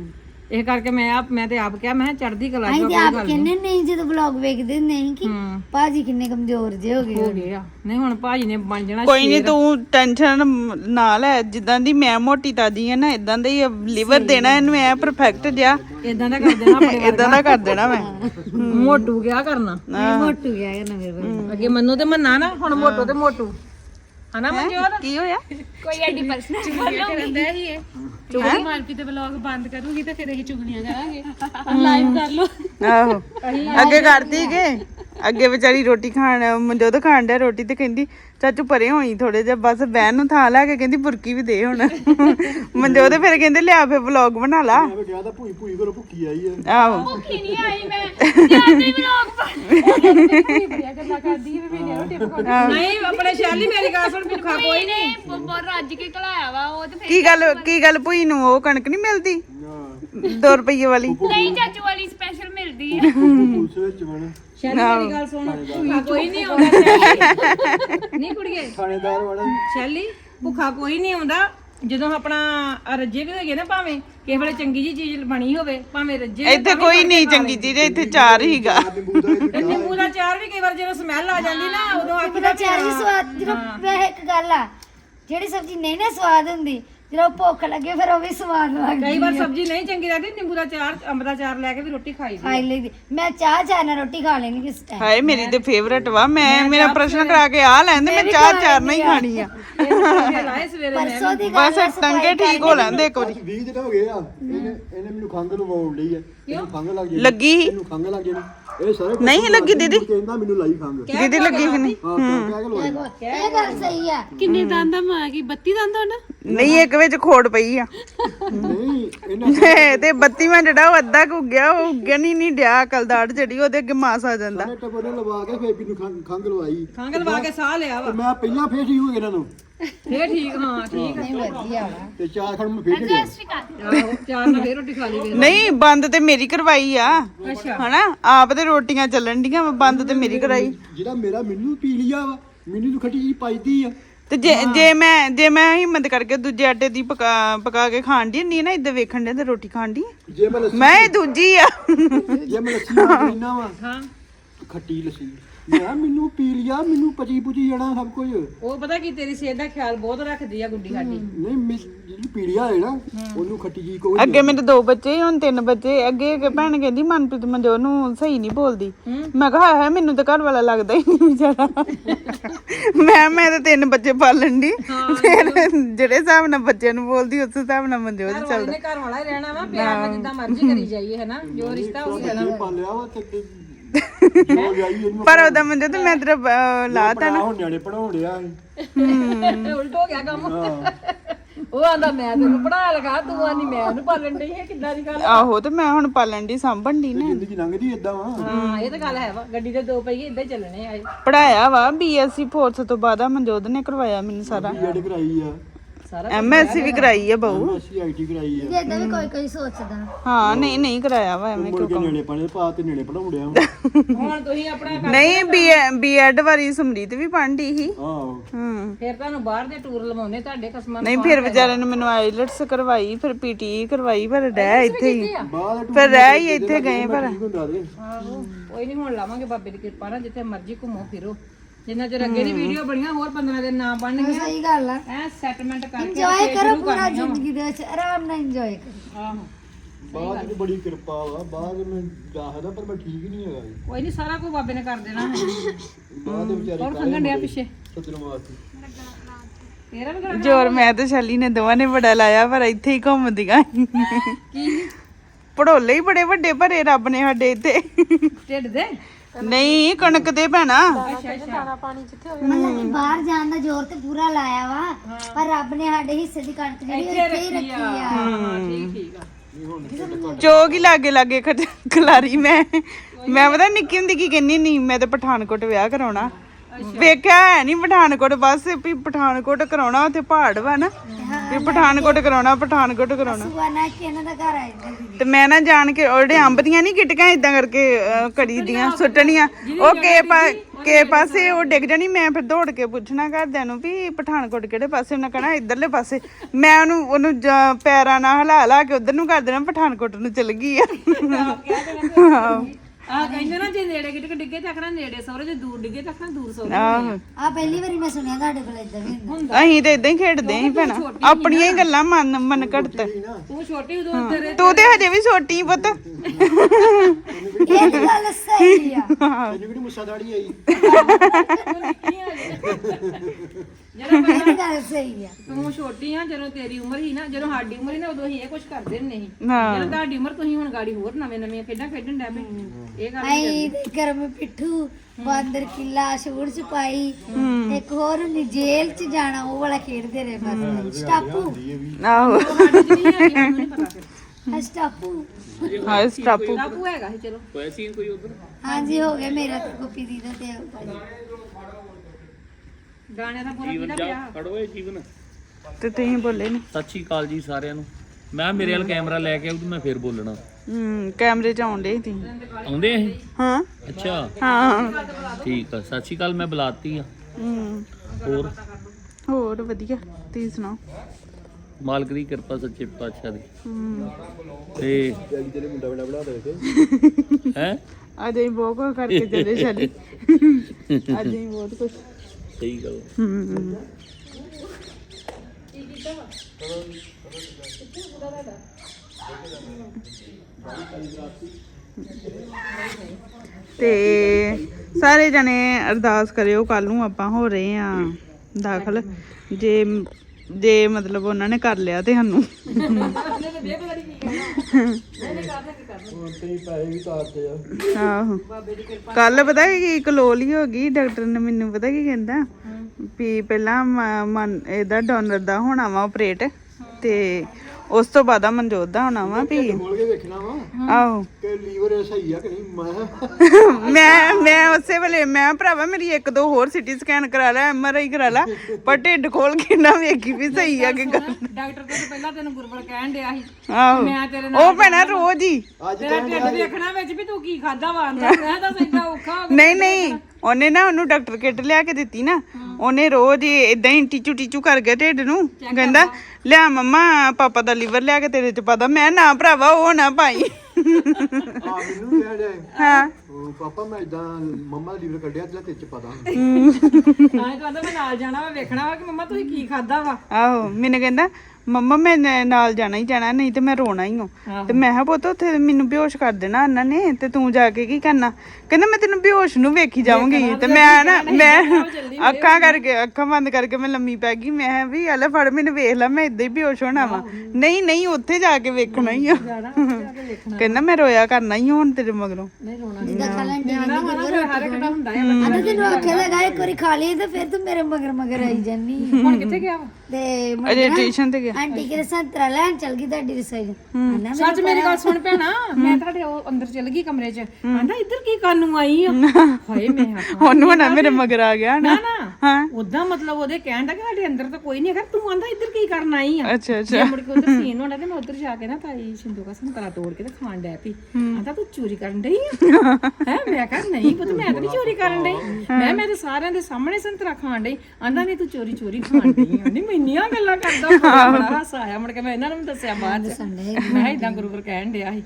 ਇਹ ਕਰਕੇ ਮੈਂ ਆਪ ਮੈਂ ਤੇ ਆਪ ਕਿਹਾ ਮੈਂ ਕਿਹਾ ਚੜ੍ਹਦੀ ਕਲਾ ਅਸੀਂ ਚ ਤੇ ਵਾ, ਆਪ ਕਹਿੰਦੇ ਨਹੀਂ ਜਦੋਂ ਵਲੌਗ ਵੇਖਦੇ ਨਹੀਂ ਕਿ ਹੂੰ। ਭਾਜੀ ਕਿੰਨੇ ਕਮਜ਼ੋਰ ਜੇ ਹੋ ਗਏ ਹੋ ਗਏ ਆ। ਨਹੀਂ ਹੁਣ ਭਾਜੀ ਨੇ ਬਣ ਜਾਣਾ ਕੋਈ ਨਹੀਂ ਤੂੰ ਟੈਨਸ਼ਨ ਨਾ ਲੈ ਜਿੱਦਾਂ ਦੀ ਮੈਂ ਮੋਟੀ ਤਾਜੀ ਆ ਨਾ ਇਦਾਂ ਦਾ ਹੀ ਲਿਵਰ ਦੇਣਾ ਇਹਨੂੰ ਐ ਪਰਫੈਕਟ ਜਿਆ ਇਦਾਂ ਦਾ ਕਰ ਦੇਣਾ ਆਪਣੇ ਇਦਾਂ ਦਾ ਕਰ ਦੇਣਾ ਮੈਂ। ਮੋਟੂ ਗਿਆ ਕਰਨਾ? ਮੋਟੂ ਗਿਆ ਨਾ ਮੇਰੇ ਕੋਲ ਅੱਗੇ ਮੰਨੂ ਤੇ ਮੰਨਾ ਨਾ ਹੁਣ ਮੋਟੂ ਤੇ ਮੋਟੂ। ਹਨਾ ਮਨਜੋਤ? ਕੀ ਹੋਇਆ? ਕੋਈ ਐਡੀ ਪਰਸਨਲ ਬੋਲੋ ਚੁਗਲੀ ਮਾਰ ਕੇ ਤੇ ਵਲੌਗ ਬੰਦ ਕਰੂਗੀ ਤੇ ਫਿਰ ਅਸੀਂ ਚੁਗਲੀਆਂ ਕਰਾਂਗੇ। ਲਾਈਵ ਕਰ ਲੋ ਆਹੋ। ਅੱਗੇ ਕਰਦੀ ਕੇ? ਅੱਗੇ ਵਿਚਾਰੀ ਰੋਟੀ ਖਾਣ ਮਨਜੋਤ ਖਾਣ ਡਿਆ ਰੋਟੀ ਤੇ ਕਹਿੰਦੀ ਚਾਚੂ ਪਰੇ ਹੋਈ ਥੋੜੇ ਜਿਹਾ ਬਸ ਬਹਿਣ ਨੂੰ ਥਾਂ ਲੈ ਕੇ ਕਹਿੰਦੀ ਬੁਰਕੀ ਵੀ ਦੇ ਹੁਣ। ਮਨਜੋਤ ਫਿਰ ਕਹਿੰਦੇ ਲਿਆ ਫੇ ਵਲੌਗ ਬਣਾ ਲਾ। ਮੈਂ ਕਿਹਾ ਤਾਂ ਭੂਈ ਭੂਈ ਕਰੋ ਭੁੱਕੀ ਆਈ ਆ। ਆਹੋ। ਭੁੱਖੀ ਨਹੀਂ ਆਈ ਮੈਂ। ਜਾਂਦੀ ਵਲੌਗ ਨਹੀਂ ਆਪਣੇ ਸ਼ੈਲੀ ਮੇਰੀ ਗੱਲ ਸੁਣ ਭੁੱਖਾ ਕੋਈ ਨਹੀਂ। ਬਹੁਤ ਰੱਜ ਕੇ ਕਲਾਇਆ ਵਾ ਉਹ ਤੇ ਫਿਰ ਕੀ ਗੱਲ ਕੀ ਗੱਲ ਭੂਈ ਨੂੰ ਉਹ ਕਣਕ ਨਹੀਂ ਮਿਲਦੀ? 2 ਰੁਪਏ ਵਾਲੀ। ਨਹੀਂ ਚਾਚੂ ਵਾਲੀ ਸਪੈਸ਼ਲ ਮਿਲਦੀ ਹੈ ਪੁਲਿਸ ਵਿੱਚ ਬਣ ਸ਼ੈਲੀ ਮੇਰੀ ਗੱਲ ਸੁਣ। ਭੁੱਖਾ ਕੋਈ ਨਹੀਂ ਆਉਂਦਾ ਸ਼ੈਲੀ। ਨਹੀਂ ਕੁੜੀਏ। ਥਾਣੇਦਾਰ ਬਣ ਸ਼ੈਲੀ ਭੁੱਖਾ ਕੋਈ ਨਹੀਂ ਆਉਂਦਾ। ਜਦੋਂ ਆਪਣਾ ਰੱਜੇ ਵੀ ਹੋਈਏ ਨਾ ਭਾਵੇਂ ਕਿਸੇ ਵੇਲੇ ਚੰਗੀ ਜੀ ਚੀਜ਼ ਬਣੀ ਹੋਵੇ ਭਾਵੇਂ ਰੱਜੇ ਇੱਥੇ ਕੋਈ ਨਹੀਂ ਚੰਗੀ ਚੀਜ਼ ਇੱਥੇ ਚਾਰ ਹੀਗਾ। ਨਿੰਬੂ ਦਾ ਤੇ ਨਿੰਬੂ ਦਾ ਚਾਰ। ਵੀ ਕਈ ਵਾਰ ਜਦੋਂ ਸਮੈਲ ਆ ਜਾਂਦੀ ਨਾ ਉਦੋਂ ਅੱਖ ਉਹਦਾ ਚਾਰ ਵੀ ਸਵਾਦ ਜਦੋਂ ਵੈਸੇ ਇੱਕ ਗੱਲ ਆ ਜਿਹੜੀ ਸਬਜ਼ੀ ਨਹੀਂ ਨਾ ਸਵਾਦ ਹੁੰਦੀ ਜਦੋਂ ਭੁੱਖ ਲੱਗੇ ਫਿਰ ਉਹ ਵੀ ਸਵਾਦ ਲੱਗਦੀ ਕਈ ਵਾਰ ਸਬਜ਼ੀ ਨਹੀਂ ਚੰਗੀ ਲੱਗਦੀ ਨਿੰਬੂ ਦਾ ਚਾਰ ਅੰਬ ਦਾ ਚਾਰ ਲੈ ਕੇ ਵੀ ਰੋਟੀ ਖਾਈ ਦੀ ਖਾਈ ਲਈ ਮੈਂ ਚਾਹ ਚਾਹ ਨਾਲ ਰੋਟੀ ਖਾ ਲੈਣੀ ਕਿਸ ਟਾਈਮ ਹਾਏ ਮੇਰੀ ਤੇ ਫੇਵਰਟ ਵਾ। ਮੈਂ ਮੇਰਾ ਪ੍ਰਸ਼ਨ ਕਰਾ ਕੇ ਆ ਲੈਂਦੇ ਮੈਂ ਚਾਰ ਚਾਰ ਨਹੀਂ ਖਾਣੀ ਆ। ਇਹ ਲਾਏ ਸਵੇਰੇ ਮੈਂ ਪਰਸੋਂ ਦੀ ਗੱਲ ਬਸ ਟੰਗੇ ਠੀਕ ਹੋ ਲੈਂਦੇ ਇੱਕ ਵਾਰੀ। 20 ਦਿਨ ਹੋ ਗਏ ਆ। ਇਹਨੇ ਇਹਨੇ ਮੈਨੂੰ ਖੰਗ ਲਵਾਉਣ ਲਈ ਆ। ਇਹਨੂੰ ਖੰਗ ਲੱਗ ਜਾਣੀ। ਲੱਗੀ? ਇਹਨੂੰ ਖੰਗ ਲੱਗ ਜਾਣੀ। ਇਹ ਸਾਰੇ ਨਹੀਂ ਲੱਗੀ ਦੀਦੀ। ਕਹਿੰਦਾ ਮੈਨੂੰ ਲਾਈ ਖੰਗ ਦੀਦੀ ਲੱਗੀ ਕਿ ਨਹੀਂ ਹਾਂ ਕਹਿ ਕੇ ਲਵਾਈ। ਇਹ ਗੱਲ ਸਹੀ ਆ। ਕਿੰਨੇ ਦੰਦ ਆ ਮਾਂ ਕੀ? 32 ਦੰਦ ਹੋਣਾ ਨਹੀਂ ਇੱਕ ਵਿੱਚ ਖੋੜ ਪਈ ਆ। ਨਹੀਂ ਇਹਨਾਂ ਤੇ 32ਵਾਂ ਜਿਹੜਾ ਉਹ ਅੱਧਾ ਕੁ ਗਿਆ ਉਹ ਉੱਗਣ ਹੀ ਨਹੀਂ ਡਿਆ ਕਲਦਾੜ ਜਿਹੜੀ ਉਹਦੇ ਅੱਗੇ ਮਾਸ ਆ ਜਾਂਦਾ। ਟੱਬਰ ਨੇ ਲਵਾ ਕੇ ਫੇਰ ਮੈਨੂੰ ਖੰਗ ਖੰਗ ਲਵਾਈ। ਖੰਗ ਲਵਾ ਕੇ ਸਾਹ ਲਿਆ ਵਾ। ਮੈਂ ਪਹਿਲਾਂ ਫੇਰ ਠੀਕ ਹੋ ਗਿਆ ਇਹਨਾਂ ਨੂੰ। ਫੇਰ ਠੀਕ ਹਾਂ ਠੀਕ ਨਹੀਂ ਵਧੀਆ ਵਾ। ਤੇ ਚਾਰ ਖੜ ਮੈਂ ਫੇਰ ਗਿਆ ਆਹੋ ਚਾਰ ਨਾਲ ਫੇਰ ਰੋਟੀ ਖਾ ਲਈ ਵੇ ਨਹੀਂ ਬੰਦ ਤੇ ਮੇਰੀ ਕਰਵਾਈ ਆ। ਅੱਛਾ। ਹਨਾ? ਆਪ ਤੇ ਰੋਟੀਆਂ ਚੱਲਣ ਡੀਆਂ ਵਾ ਬੰਦ ਤੇ ਮੇਰੀ ਕਰਾਈ। ਜਿਹੜਾ ਮੇਰਾ ਮੈਨੂੰ ਪੀ ਲਿਆ ਵਾ ਮੈਨੂੰ ਤਾਂ ਖੱਟੀ ਜੀ ਪਾਈਦੀ ਆ। ਤੇ ਜੇ ਜੇ ਮੈਂ ਜੇ ਮੈਂ ਹਿੰਮਤ ਕਰਕੇ ਦੂਜੇ ਆਟੇ ਦੀ ਪਕਾ ਪਕਾ ਕੇ ਖਾਣ ਦੀ ਨਹੀਂ ਨਾ ਇਦਾਂ ਵੇਖਣ ਦੇ ਤੇ ਰੋਟੀ ਖਾਣ ਦੀ ਜੇ ਮੈਂ ਲੱਸੀ ਮੈਂ ਇਹ ਦੂਜੀ ਆ। ਜੇ ਮੈਂ ਲੱਸੀ ਪੀਣਾ ਵਾ ਹਾਂ। ਖੱਟੀ ਲੱਸੀ। ਮੈਂ ਮੈਨੂੰ ਪੀ ਲਿਆ ਮੈਨੂੰ ਪਚੀ ਪੁਚੀ ਜਾਣਾ ਸਭ ਕੁਝ ਉਹ ਪਤਾ ਕੀ ਤੇਰੀ ਸਿਹਤ ਦਾ ਖਿਆਲ ਬਹੁਤ ਰੱਖਦੀ ਆ ਗੁੱਡੀ ਸਾਡੀ। ਨਹੀਂ ਮਿਸ- ਜਿਹੜੀ ਪੀੜੀਆ ਹੈ ਨਾ ਉਹਨੂੰ ਖੱਟੀ ਜੀ ਕੋਈ ਅੱਗੇ ਮੇਰੇ ਦੋ ਬੱਚੇ ਹੁਣ ਤਿੰਨ ਬੱਚੇ। ਅੱਗੇ ਇੱਕ ਭੈਣ ਕਹਿੰਦੀ ਮਨਪ੍ਰੀਤ ਮੰਜੋ ਨੂੰ ਸਹੀ ਨਹੀਂ ਬੋਲਦੀ। ਮੈਂ ਕਿਹਾ ਹੈ ਮੈਨੂੰ ਤਾਂ ਘਰ ਵਾਲਾ ਲੱਗਦਾ ਹੀ ਨਹੀਂ ਵਿਚਾਰਾ। ਮੈਂ ਮੈਂ ਤਾਂ ਤਿੰਨ ਬੱਚੇ ਪਾਲਣ ਦੀ ਫਿਰ ਜਿਹੜੇ ਹਿਸਾਬ ਨਾਲ ਬੱਚਿਆਂ ਨੂੰ ਬੋਲਦੀ ਉਸ ਹਿਸਾਬ ਨਾਲ ਮੰਜੋ ਘਰ ਵਾਲੇ ਨੇ ਘਰ ਵਾਲਾ ਹੀ ਰਹਿਣਾ ਵਾ ਪਿਆਰ ਨਾਲ ਜਿੱਦਾਂ ਮਰਜ਼ੀ ਕਰੀ ਜਾਈਏ ਹਨਾ? ਜੋ ਰਿਸ਼ਤਾ ਉਹ ਰਹਿਣਾ ਇਹ ਪਾਲਿਆ ਵਾ ਤੇ ਤੇ ਜੋ ਜਾਈ ਇਹਨੂੰ ਪਰ ਉਹਦਾ ਮੰਜੋ ਤੇ ਮੈਂ ਤੇਰਾ ਅਹ, ਲਾ ਪੜਾ ਹੁਣ ਨਿਆਣੇ ਪੜਾਉਣ ਸੀ। ਉਲਟ ਹੋ ਗਿਆ ਕੰਮ। ਉਹ ਆਂਦਾ ਮੈਂ ਤੈਨੂੰ ਪੜਾ ਲਗਾ ਤੂੰ ਆਨੀ ਮੈਂ ਉਹਨੂੰ ਪਾਲਣ ਡਈ ਹੈ ਕਿੱਦਾਂ ਦੀ ਗੱਲ ਆਹੋ ਤੇ ਮੈਂ ਹੁਣ ਪਾਲਣ ਦੀ ਸਾਂਭਣ ਦੀ ਨਾ। ਜ਼ਿੰਦਗੀ ਲੰਘਦੀ ਏਦਾਂ ਵਾ। ਹਾਂ ਇਹ ਤਾਂ ਗੱਲ ਹੈ ਵਾ। ਗੱਡੀ ਦੇ ਦੋ ਪਹੀਏ ਇਦਾਂ ਹੀ ਚੱਲਣੇ ਆ ਇਹ। ਪੜਾਇਆ ਵਾ ਬੀਐਸਸੀ ਫੋਰਥ ਤੋਂ ਬਾਅਦ ਆ ਮਨਜੋਤ ਨੇ ਕਰਵਾਇਆ ਮੈਨੂੰ ਸਾਰਾ। ਬੀਐਡ ਕਰਾਈ ਆ। ਸਾਰਾ ਐਮਐਸਸੀ ਵੀ ਕਰਾਈ ਆ ਬਹੂ। ਅਸੀਂ ਆਈਟੀ ਕਰਾਈ ਆ। ਜੇ ਏਦਾਂ ਵੀ ਕੋਈ ਕੋਈ ਸੋਚਦਾ। ਹਾਂ ਨਹੀਂ ਨਹੀਂ ਕਰਾਇਆ ਵਾ ਐਵੇਂ ਮੁੜ ਕੇ ਨਿਆਣੇ ਪੜੇ ਪਾ ਤੇ ਨਿਆਣੇ ਪੜਾਉਣ ਡਿਆ ਹੁਣ ਤੁਸੀਂ ਆਪਣਾ ਕਰ- ਨਹੀਂ ਬੀਐਡ ਵਾਰੀ ਸਮਰੀਤ ਵੀ ਪੜ੍ਹਦੀ ਸੀ। ਆਹੋ। ਹੂੰ। ਫਿਰ ਤੁਹਾਨੂੰ ਬਾਹਰ ਦੇ ਟੂਰ ਲਵਾਉਣੇ ਤੁਹਾਡੇ ਕਸਮਾਂ ਨਹੀਂ ਫਿਰ ਵਿਚਾਰੇ ਨੇ ਮੈਨੂੰ ਆਈਲਟਸ ਕਰਵਾਈ ਫਿਰ ਪੀਟੀ ਕਰਵਾਈ ਪਰ ਰਹਿ ਇੱਥੇ ਹੀ। ਫਿਰ ਰਹਿ ਹੀ ਇੱਥੇ ਗਏ ਪਰ ਠੀਕ ਹੁੰਦਾ ਦੇ ਆਹੋ ਕੋਈ ਨਹੀਂ ਹੁਣ ਲਾਵਾਂਗੇ ਬਾਬੇ ਦੀ ਕਿਰਪਾ ਨਾਲ ਜਿੱਥੇ ਮਰਜ਼ੀ ਘੁੰਮੋ ਫਿਰੋ। ਜਿੰਨਾ ਚਿਰ ਅੱਗੇ ਦੀ ਵੀਡੀਓ ਬਣੀਆਂ ਹੋਰ 15 ਦਿਨ ਨਾ ਬਣਨਗੇ ਸਹੀ ਗੱਲ ਆ। ਐ ਸੈਟਲਮੈਂਟ ਕਰਕੇ ਇੰਜੋਏ ਕਰੋ ਪੂਰਾ ਜ਼ਿੰਦਗੀ ਦੇ ਵਿੱਚ ਆਰਾਮ ਨਾਲ ਇੰਜੋਏ ਕਰੋ। ਆਹੋ ਬਾਅਦ ਦੀ ਬੜੀ ਕਿਰਪਾ ਵਾ ਬਾਅਦ ਮੈਂ ਜਾਹਦਾ ਪਰ ਮੈਂ ਠੀਕ ਨਹੀਂ ਹੈਗਾ ਜੀ। ਕੋਈ ਨਹੀਂ ਸਾਰਾ ਕੁਝ ਬਾਬੇ ਨੇ ਕਰ ਦੇਣਾ। ਬਾਅਦ ਦੇ ਵਿਚਾਰੇ ਕੌਣ ਖੰਗਣ ਡਿਆ ਪਿੱਛੇ? ਸਤਿਨਮ ਵਾਸਤੇ। ਤੇਰਾ ਵੀ ਗਲਾ ਜੋਰ ਮੈਂ ਤੇ ਸ਼ੈਲੀ ਨੇ ਦੋਵਾਂ ਨੇ ਬੜਾ ਲਾਇਆ ਪਰ ਇੱਥੇ ਹੀ ਘੁੰਮਦੀਆਂ ਪੜੋਲੇ ਹੀ ਬੜੇ ਵੱਡੇ ਭਰੇ ਰੱਬ ਨੇ ਸਾਡੇ ਇੱਥੇ। ਢਿੱਡ ਦੇ? ਨਹੀਂ ਕਣਕ ਦੇ ਭੈਣਾ। ਮਤਲਬ ਬਾਹਰ ਜਾਣ ਦਾ ਜ਼ੋਰ ਤੇ ਪੂਰਾ ਲਾਇਆ ਵਾ। ਪਰ ਰੱਬ ਨੇ ਸਾਡੇ ਹਿੱਸੇ ਦੀ ਕਣਕ ਜਿਹੜੀ ਇੱਥੇ ਹੀ ਰੱਖੀ ਆ। ਹਾਂ ਠੀਕ ਠੀਕ ਆ। ਚੋਗ ਹੀ ਲਾਗੇ ਲਾਗੇ ਖਟ- ਖਿਲਾਰੀ ਮੈਂ। ਮੈਂ ਪਤਾ ਨਿੱਕੀ ਹੁੰਦੀ ਕੀ ਕਹਿੰਨੀ ਨਹੀਂ ਮੈਂ ਤੇ ਪਠਾਨਕੋਟ ਵਿਆਹ ਕਰਾਉਣਾ। ਵੇਖਿਆ ਹੈ ਨਹੀਂ ਪਠਾਨਕੋਟ ਬਸ ਵੀ ਪਠਾਨਕੋਟ ਕਰਾਉਣਾ ਉੱਥੇ ਪਹਾੜ ਵਾ ਨਾ। ਵੀ ਪਠਾਨਕੋਟ ਕਰਾਉਣਾ ਪਠਾਨਕੋਟ ਕਰਾਉਣਾ। ਸੁਆ ਨਾ ਕਿ ਇਹਨਾਂ ਦਾ ਘਰ ਆ ਜਾਂਦਾ ਸੀ ਤੇ ਮੈਂ ਨਾ ਜਾਣ ਕੇ ਉਹ ਜਿਹੜੇ ਅੰਬ ਦੀਆਂ ਨਹੀਂ ਗਿਟਕਾਂ ਇਦਾਂ ਕਰਕੇ ਅਹ, ਕੜੀ ਦੀਆਂ ਸੁੱਟਣੀਆਂ। ਉਹ ਕੇ ਪਾ ਕੇ ਪਾਸੇ ਉਹ ਡਿੱਗ ਜਾਣੀ ਮੈਂ ਫਿਰ ਦੌੜ ਕੇ ਪੁੱਛਣਾ ਘਰਦਿਆਂ ਨੂੰ ਵੀ ਪਠਾਨਕੋਟ ਕਿਹੜੇ ਪਾਸੇ? ਉਹਨਾਂ ਕਹਣਾ ਇਧਰਲੇ ਪਾਸੇ। ਮੈਂ ਉਹਨੂੰ ਉਹਨੂੰ ਜ- ਪੈਰਾਂ ਨਾਲ ਹਿਲਾ ਹਿਲਾ ਕੇ ਉਧਰ ਨੂੰ ਕਰ ਦੇਣਾ ਪਠਾਨਕੋਟ ਨੂੰ ਚਲ ਗਈ ਆ। ਆ ਕਹਿੰਦੇ ਨਾ ਜੇ ਨੇੜੇ ਕਿਤੇ ਡਿੱਗੇ ਤਾਂ ਆਖਣਾ ਨੇੜੇ ਸਹੁਰੇ ਜੇ ਦੂਰ ਡਿੱਗੇ ਤਾਂ ਆਖਣਾ ਦੂਰ ਸਹੁਰੇ। ਆਹੋ। ਆ ਪਹਿਲੀ ਵਾਰੀ ਮੈਂ ਸੁਣਿਆ ਤੁਹਾਡੇ ਕੋਲ ਇਦਾਂ ਵੀ ਹੁੰਦਾ। ਅਸੀਂ ਤੇ ਇਦਾਂ ਹੀ ਖੇਡਦੇ ਸੀ ਭੈਣਾ। ਆਪਣੀਆਂ ਹੀ ਗੱਲਾਂ ਮਨ ਮਨ ਘੜਤ ਤੂੰ ਛੋਟੀ ਉਦੋਂ ਤੇਰੇ ਤੂੰ ਤੇ ਹਜੇ ਵੀ ਛੋਟੀ ਪੁੱਤ। ਇਹ ਤਾਂ ਗੱਲ ਸਹੀ ਆ। ਤੈਨੂੰ ਕਿਹੜੀ ਮੁੱਸਾ ਦਾੜੀ ਆਈ? ਜਦੋਂ ਇਹ ਤਾਂ ਗੱਲ ਸਹੀ ਆ। ਤੂੰ ਛੋਟੀ ਆ ਜਦੋਂ ਤੇਰੀ ਉਮਰ ਸੀ ਨਾ ਜਦੋਂ ਸਾਡੀ ਉਮਰ ਸੀ ਨਾ ਉਦੋਂ ਅਸੀਂ ਇਹ ਕੁਝ ਕਰਦੇ ਹੁੰਦੇ ਸੀ। ਹਾਂ ਜਦੋਂ ਤੁਹਾਡੀ ਉਮਰ ਤੁਸੀਂ ਹੁਣ ਗਾੜੀ ਹੋਰ ਨਵੇਂ ਨਵੀਆਂ ਖੇਡਾਂ ਖੇਡਣ ਡੈ ਪਏ। ਇਹ ਗੱਲ ਆਈ ਤੇ ਗਰਮ ਪਿੱਠੂ ਬਾਂਦਰ ਕਿੱਲਾ ਸ਼ੂਰ ਛਪਾਈ ਇੱਕ ਹੋਰ ਹੁੰਦੀ ਜੇਲ੍ਹ ਚ ਜਾਣਾ ਉਹ ਵਾਲਾ ਖੇਡਦੇ ਰਹੇ ਬਸ। ਸਟਾਪੂ। ਆਹੋ। ਸਾਡੇ ਚ ਨਹੀਂ ਹੈਗੀ ਸਾਨੂੰ ਨਹੀਂ ਪਤਾ ਫਿਰ। ਆ ਸਟਾਪੂ। ਸਟਾਪੂ। ਹੈਗਾ ਸੀ ਚਲੋ। ਹਾਂਜੀ ਹੋ ਗਿਆ ਮੇਰਾ ਤੇ ਗੋਪੀ ਦੀ ਦਾ ਤੇ ਗਾਣੇ ਦਾ ਪੂਰਾ ਕਿਹਦਾ ਪਿਆ। ਖੜੋਏ ਜੀਵਨ। ਤੇ ਤੁਸੀਂ ਬੋਲੇ ਨਹੀਂ ਸਤਿ ਸ਼੍ਰੀ ਅਕਾਲ ਜੀ ਸਾਰਿਆਂ ਨੂੰ। ਮੈਂ ਮੇਰੇ ਵੱਲ ਕੈਮਰਾ ਲੈ ਕੇ ਆਉਂ ਤੇ ਮੈਂ ਫੇਰ ਬੋਲਣਾ। ਹੂੰ ਕੈਮਰੇ ਚ ਆਉਂਦੇ ਤੁਸੀਂ ਆਉਂਦੇ ਇਹ? ਹਾਂ। ਅੱਛਾ। ਹਾਂ। ਠੀਕ ਆ ਸਤਿ ਸ਼੍ਰੀ ਅਕਾਲ ਮੈਂ ਬੁਲਾਤੀ ਆ। ਹੂੰ। ਹੋਰ? ਹੋਰ ਵਧੀਆ ਤੁਸੀਂ ਸੁਣਾਓ? ਮਾਲਕ ਦੀ ਕਿਰਪਾ ਸੱਚੇ ਪਾਤਸ਼ਾਹ ਦੀ। ਹੂੰ। ਤੇ ਜਲਦੀ ਮੁੰਡਾ ਬਣਾ ਬਣਾ ਦੇ ਹੈ? ਅੱਜ ਬਹੁਤ ਕੁਝ ਕਰਕੇ ਚੱਲੇ ਸ਼ਾਲੀ। ਅੱਜ ਬਹੁਤ ਕੁਝ ਸਹੀ ਗੱਲ ਹੂੰ। ਤੇ ਸਾਰੇ ਜਣੇ ਅਰਦਾਸ ਕਰਿਓ ਕੱਲ ਨੂੰ ਆਪਾਂ ਹੋ ਰਹੇ ਆ ਦਾਖਲ। ਜੇ ਜੇ ਮਤਲਬ ਉਹਨਾਂ ਨੇ ਕਰ ਲਿਆ ਤੇ ਸਾਨੂੰ। ਆਹੋ। ਕੱਲ ਪਤਾ ਕੀ ਕਲੋਲੀ ਹੋ ਗਈ, ਡਾਕਟਰ ਨੇ ਮੈਨੂੰ ਪਤਾ ਕੀ ਕਹਿੰਦਾ ਵੀ ਪਹਿਲਾਂ ਮਨ ਇਹਦਾ ਡੋਨਰ ਦਾ ਹੋਣਾ ਵਾ ਆਪਰੇਟ ਤੇ ਉਸ ਤੋਂ ਬਾਅਦ ਆ ਮਨਜੋਤ ਦਾ ਹੋਣਾ ਵਾ ਵੀ। ਖੋਲ ਕੇ ਵੇਖਣਾ ਵਾ। ਆਹੋ। ਕਿ ਲੀਵਰ ਸਹੀ ਆ ਕਿ ਨਹੀਂ? ਮੈਂ ਮੈਂ ਮੈਂ ਉਸੇ ਵੇਲੇ ਮੈਂ ਭਰਾਵਾ ਮੇਰੀ ਇੱਕ ਦੋ ਹੋਰ ਸਿਟੀ ਸਕੈਨ ਕਰਾ ਲੈ ਐਮਆਰਆਈ ਕਰਾ ਲੈ ਪਰ ਢਿੱਡ ਖੋਲ ਕੇ ਨਾ ਵੇਖੀ ਵੀ ਸਹੀ ਆ ਕਿ ਗੱਲ ਡਾਕਟਰ ਤੋਂ ਪਹਿਲਾਂ ਤੈਨੂੰ ਗੁਰਬਲ ਕਹਿਣ ਡਿਆ ਸੀ ਆਹੋ। ਮੈਂ ਤੇਰੇ ਉਹ ਭੈਣਾ ਰੋਜ਼ ਹੀ। ਅੱਜ ਤੇਰਾ ਢਿੱਡ ਵੇਖਣਾ ਵਿੱਚ ਵੀ ਤੂੰ ਕੀ ਖਾਦਾ ਵਾ ਅੰਦਰ। ਮੈਂ ਤਾਂ ਸੈਂਦਾ ਔਖਾ ਹੋ ਗਿਆ। ਨਹੀਂ ਨਹੀਂ। ਉਹਨੇ ਨਾ ਉਹਨੂੰ ਡਾਕਟਰ ਕਿੱਟ ਲਿਆ ਕੇ ਦਿੱਤੀ ਨਾ ਉਹਨੇ ਰੋਜ਼ ਹੀ ਇਦਾਂ ਹੀ ਟੀਚੂ ਟੀਚੂ ਕਰ ਗਿਆ ਢਿੱਡ ਨੂੰ ਕਹਿੰਦਾ ਲਿਆ ਮੰਮਾ ਪਾਪਾ ਦਾ ਲੀਵਰ ਲਿਆ ਕੇ ਤੇਰੇ ਚ ਪਾਦਾ ਮੈਂ ਨਾ ਭਰਾਵਾ ਉਹ ਨਾ ਰਿਹਾ ਹਾਂ। ਉਹ ਪਾਪਾ ਮੈਂ ਇਦਾਂ ਮੰਮਾ ਦਾ ਲੀਵਰ ਕੱਢਿਆ ਤੇ ਤੇ ਚ ਪਤਾ ਹਾਂ। ਇਹ ਕਹਿੰਦਾ ਮੈਂ ਨਾਲ ਜਾਣਾ ਵਾ ਵੇਖਣਾ ਵਾ ਕਿ ਮੰਮਾ ਤੁਸੀਂ ਕੀ ਖਾਦਾ ਵਾ। ਆਹੋ ਮੈਨੂੰ ਕਹਿੰਦਾ ਮੰਮਾ ਮੈਂ ਨ- ਨਾਲ ਜਾਣਾ ਹੀ ਜਾਣਾ ਨਹੀਂ ਤੇ ਮੈਂ ਰੋਣਾ ਹੀ ਹਾਂ। ਤੇ ਮੈਂ ਕਿਹਾ ਪੁੱਤ ਉੱਥੇ ਮੈਨੂੰ ਬੇਹੋਸ਼ ਕਰ ਦੇਣਾ ਇਹਨਾਂ ਨੇ ਤੇ ਤੂੰ ਜਾ ਕੇ ਕੀ ਕਰਨਾ? ਕਹਿੰਦਾ ਮੈਂ ਤੈਨੂੰ ਬੇਹੋਸ਼ ਨੂੰ ਵੇਖੀ ਜਾਊਂਗੀ ਤੇ ਮੈਂ ਨਾ ਮੈਂ ਅੱਖਾਂ ਕਰਕੇ ਅੱਖਾਂ ਬੰਦ ਕਰਕੇ ਮੈਂ ਲੰਮੀ ਪੈ ਗਈ ਮੈਂ ਕਿਹਾ ਵੀ ਹਲੇ ਫੜ ਮੈਨੂੰ ਵੇਖ ਲੈ ਮੈਂ ਇਦਾਂ ਹੀ ਬੇਹੋਸ਼ ਹੋਣਾ ਵਾ। ਨਹੀਂ ਨਹੀਂ ਉੱਥੇ ਜਾ ਕੇ ਵੇਖਣਾ ਹੀ ਆ। ਕਹਿੰਦਾ ਮੈਂ ਰੋਇਆ ਕਰਨਾ ਹੀ ਹੁਣ ਤੇਰੇ ਮਗਰੋਂ। ਨਹੀਂ ਰੋਣਾ ਜਿੱਦਾਂ ਖਾਲਾਂ ਡੀ ਨਾ ਵਾ ਨਾ ਫਿਰ ਹਰ ਇੱਕ ਦਾ ਹੁੰਦਾ ਹੈ ਅਦਾ ਤੈਨੂੰ ਆਖਿਆ ਲਗਾ ਇੱਕ ਵਾਰੀ ਖਾ ਲਈ ਤੇ ਫਿਰ ਤੂੰ ਮੇਰੇ ਮਗਰ ਮਗਰ ਆਈ ਜਾਨੀ। ਹੁਣ ਕਿੱਥੇ ਗਿਆ ਵਾ? ਤੇ ਅਜੇ ਤੇ ਗਿਆ। ਆਂਟੀ ਸੰਤਰਾ ਲੈਣ ਚਲ ਗਈ ਤੁਹਾਡੀ ਰਸੋਈ ਚ। ਆਂਦਾ ਸੱਚ ਮੇਰੀ ਗੱਲ ਸੁਣ ਭੈਣਾ ਮੈਂ ਤੁਹਾਡੇ ਉਹ ਅੰਦਰ ਚਲ ਗਈ ਕਮਰੇ 'ਚ। ਆਂਦਾ ਇੱਧਰ ਕੀ ਕਰਨ ਨੂੰ ਆਈ ਆ? ਹਾਏ ਮੈਂ ਆਖਾਂ ਉਹਨੂੰ ਨਾ ਮੇਰੇ ਮਗਰ ਆ ਗਿਆ ਨਾ। ਨਾ ਨਾ। ਹਾਂ। ਉਦਾਂ ਮਤਲਬ ਉਹਦੇ ਕਹਿਣ ਦਾ ਕਿ ਸਾਡੇ ਅੰਦਰ ਤਾਂ ਕੋਈ ਨਹੀਂ ਹੈਗਾ। ਤੂੰ ਆਂਦਾ ਇੱਧਰ ਕੀ ਕਰਨ ਆਈ ਆ? ਅੱਛਾ ਅੱਛਾ। ਜੇ ਮੁੜ ਕੇ ਉਧਰ ਸੀਨ ਹੋਣਾ ਤੇ ਮੈਂ ਉਧਰ ਜਾ ਕੇ ਨਾ ਤਾਈ ਸਿੰਧੂ ਦਾ ਸੰਤਰਾ ਤੋੜ ਕੇ ਤੇ ਖਾਣ ਡੈ ਪਈ। ਆਂਦਾ ਤੂੰ ਚੋਰੀ ਕਰਨ ਡਈ ਆ? ਹੈ ਮੈਂ ਕਿਹਾ ਨਹੀਂ ਪੁੱਤ ਮੈਂ ਤਾਂ ਨਹੀਂ ਚੋਰੀ ਕਰਨ ਡਈ। ਮੈਂ ਮੈਂ ਤੇ ਸਾਰਿਆਂ ਦੇ ਸਾਹਮਣੇ ਸੰਤਰਾ ਖਾਣ ਡਈ। ਆਂਦਾ ਨਹੀਂ ਤੂੰ ਚੋਰੀ ਚੋਰੀ ਖਾਣ ਡਈ ਆ। ਨਹੀਂ ਮੈਨੀਆਂ ਗੱਲਾਂ ਕਰਦਾ ਬੜਾ ਹਾਸਾ ਆਇਆ ਮੁੜ ਕੇ ਮੈਂ ਇਹਨਾਂ ਨੂੰ ਵੀ ਦੱਸਿਆ ਬਾਅਦ ਚ। ਮੈਂ ਇਦਾਂ ਗੁਰੂਗਰ ਕਹਿਣ ਡਿਆ ਸੀ।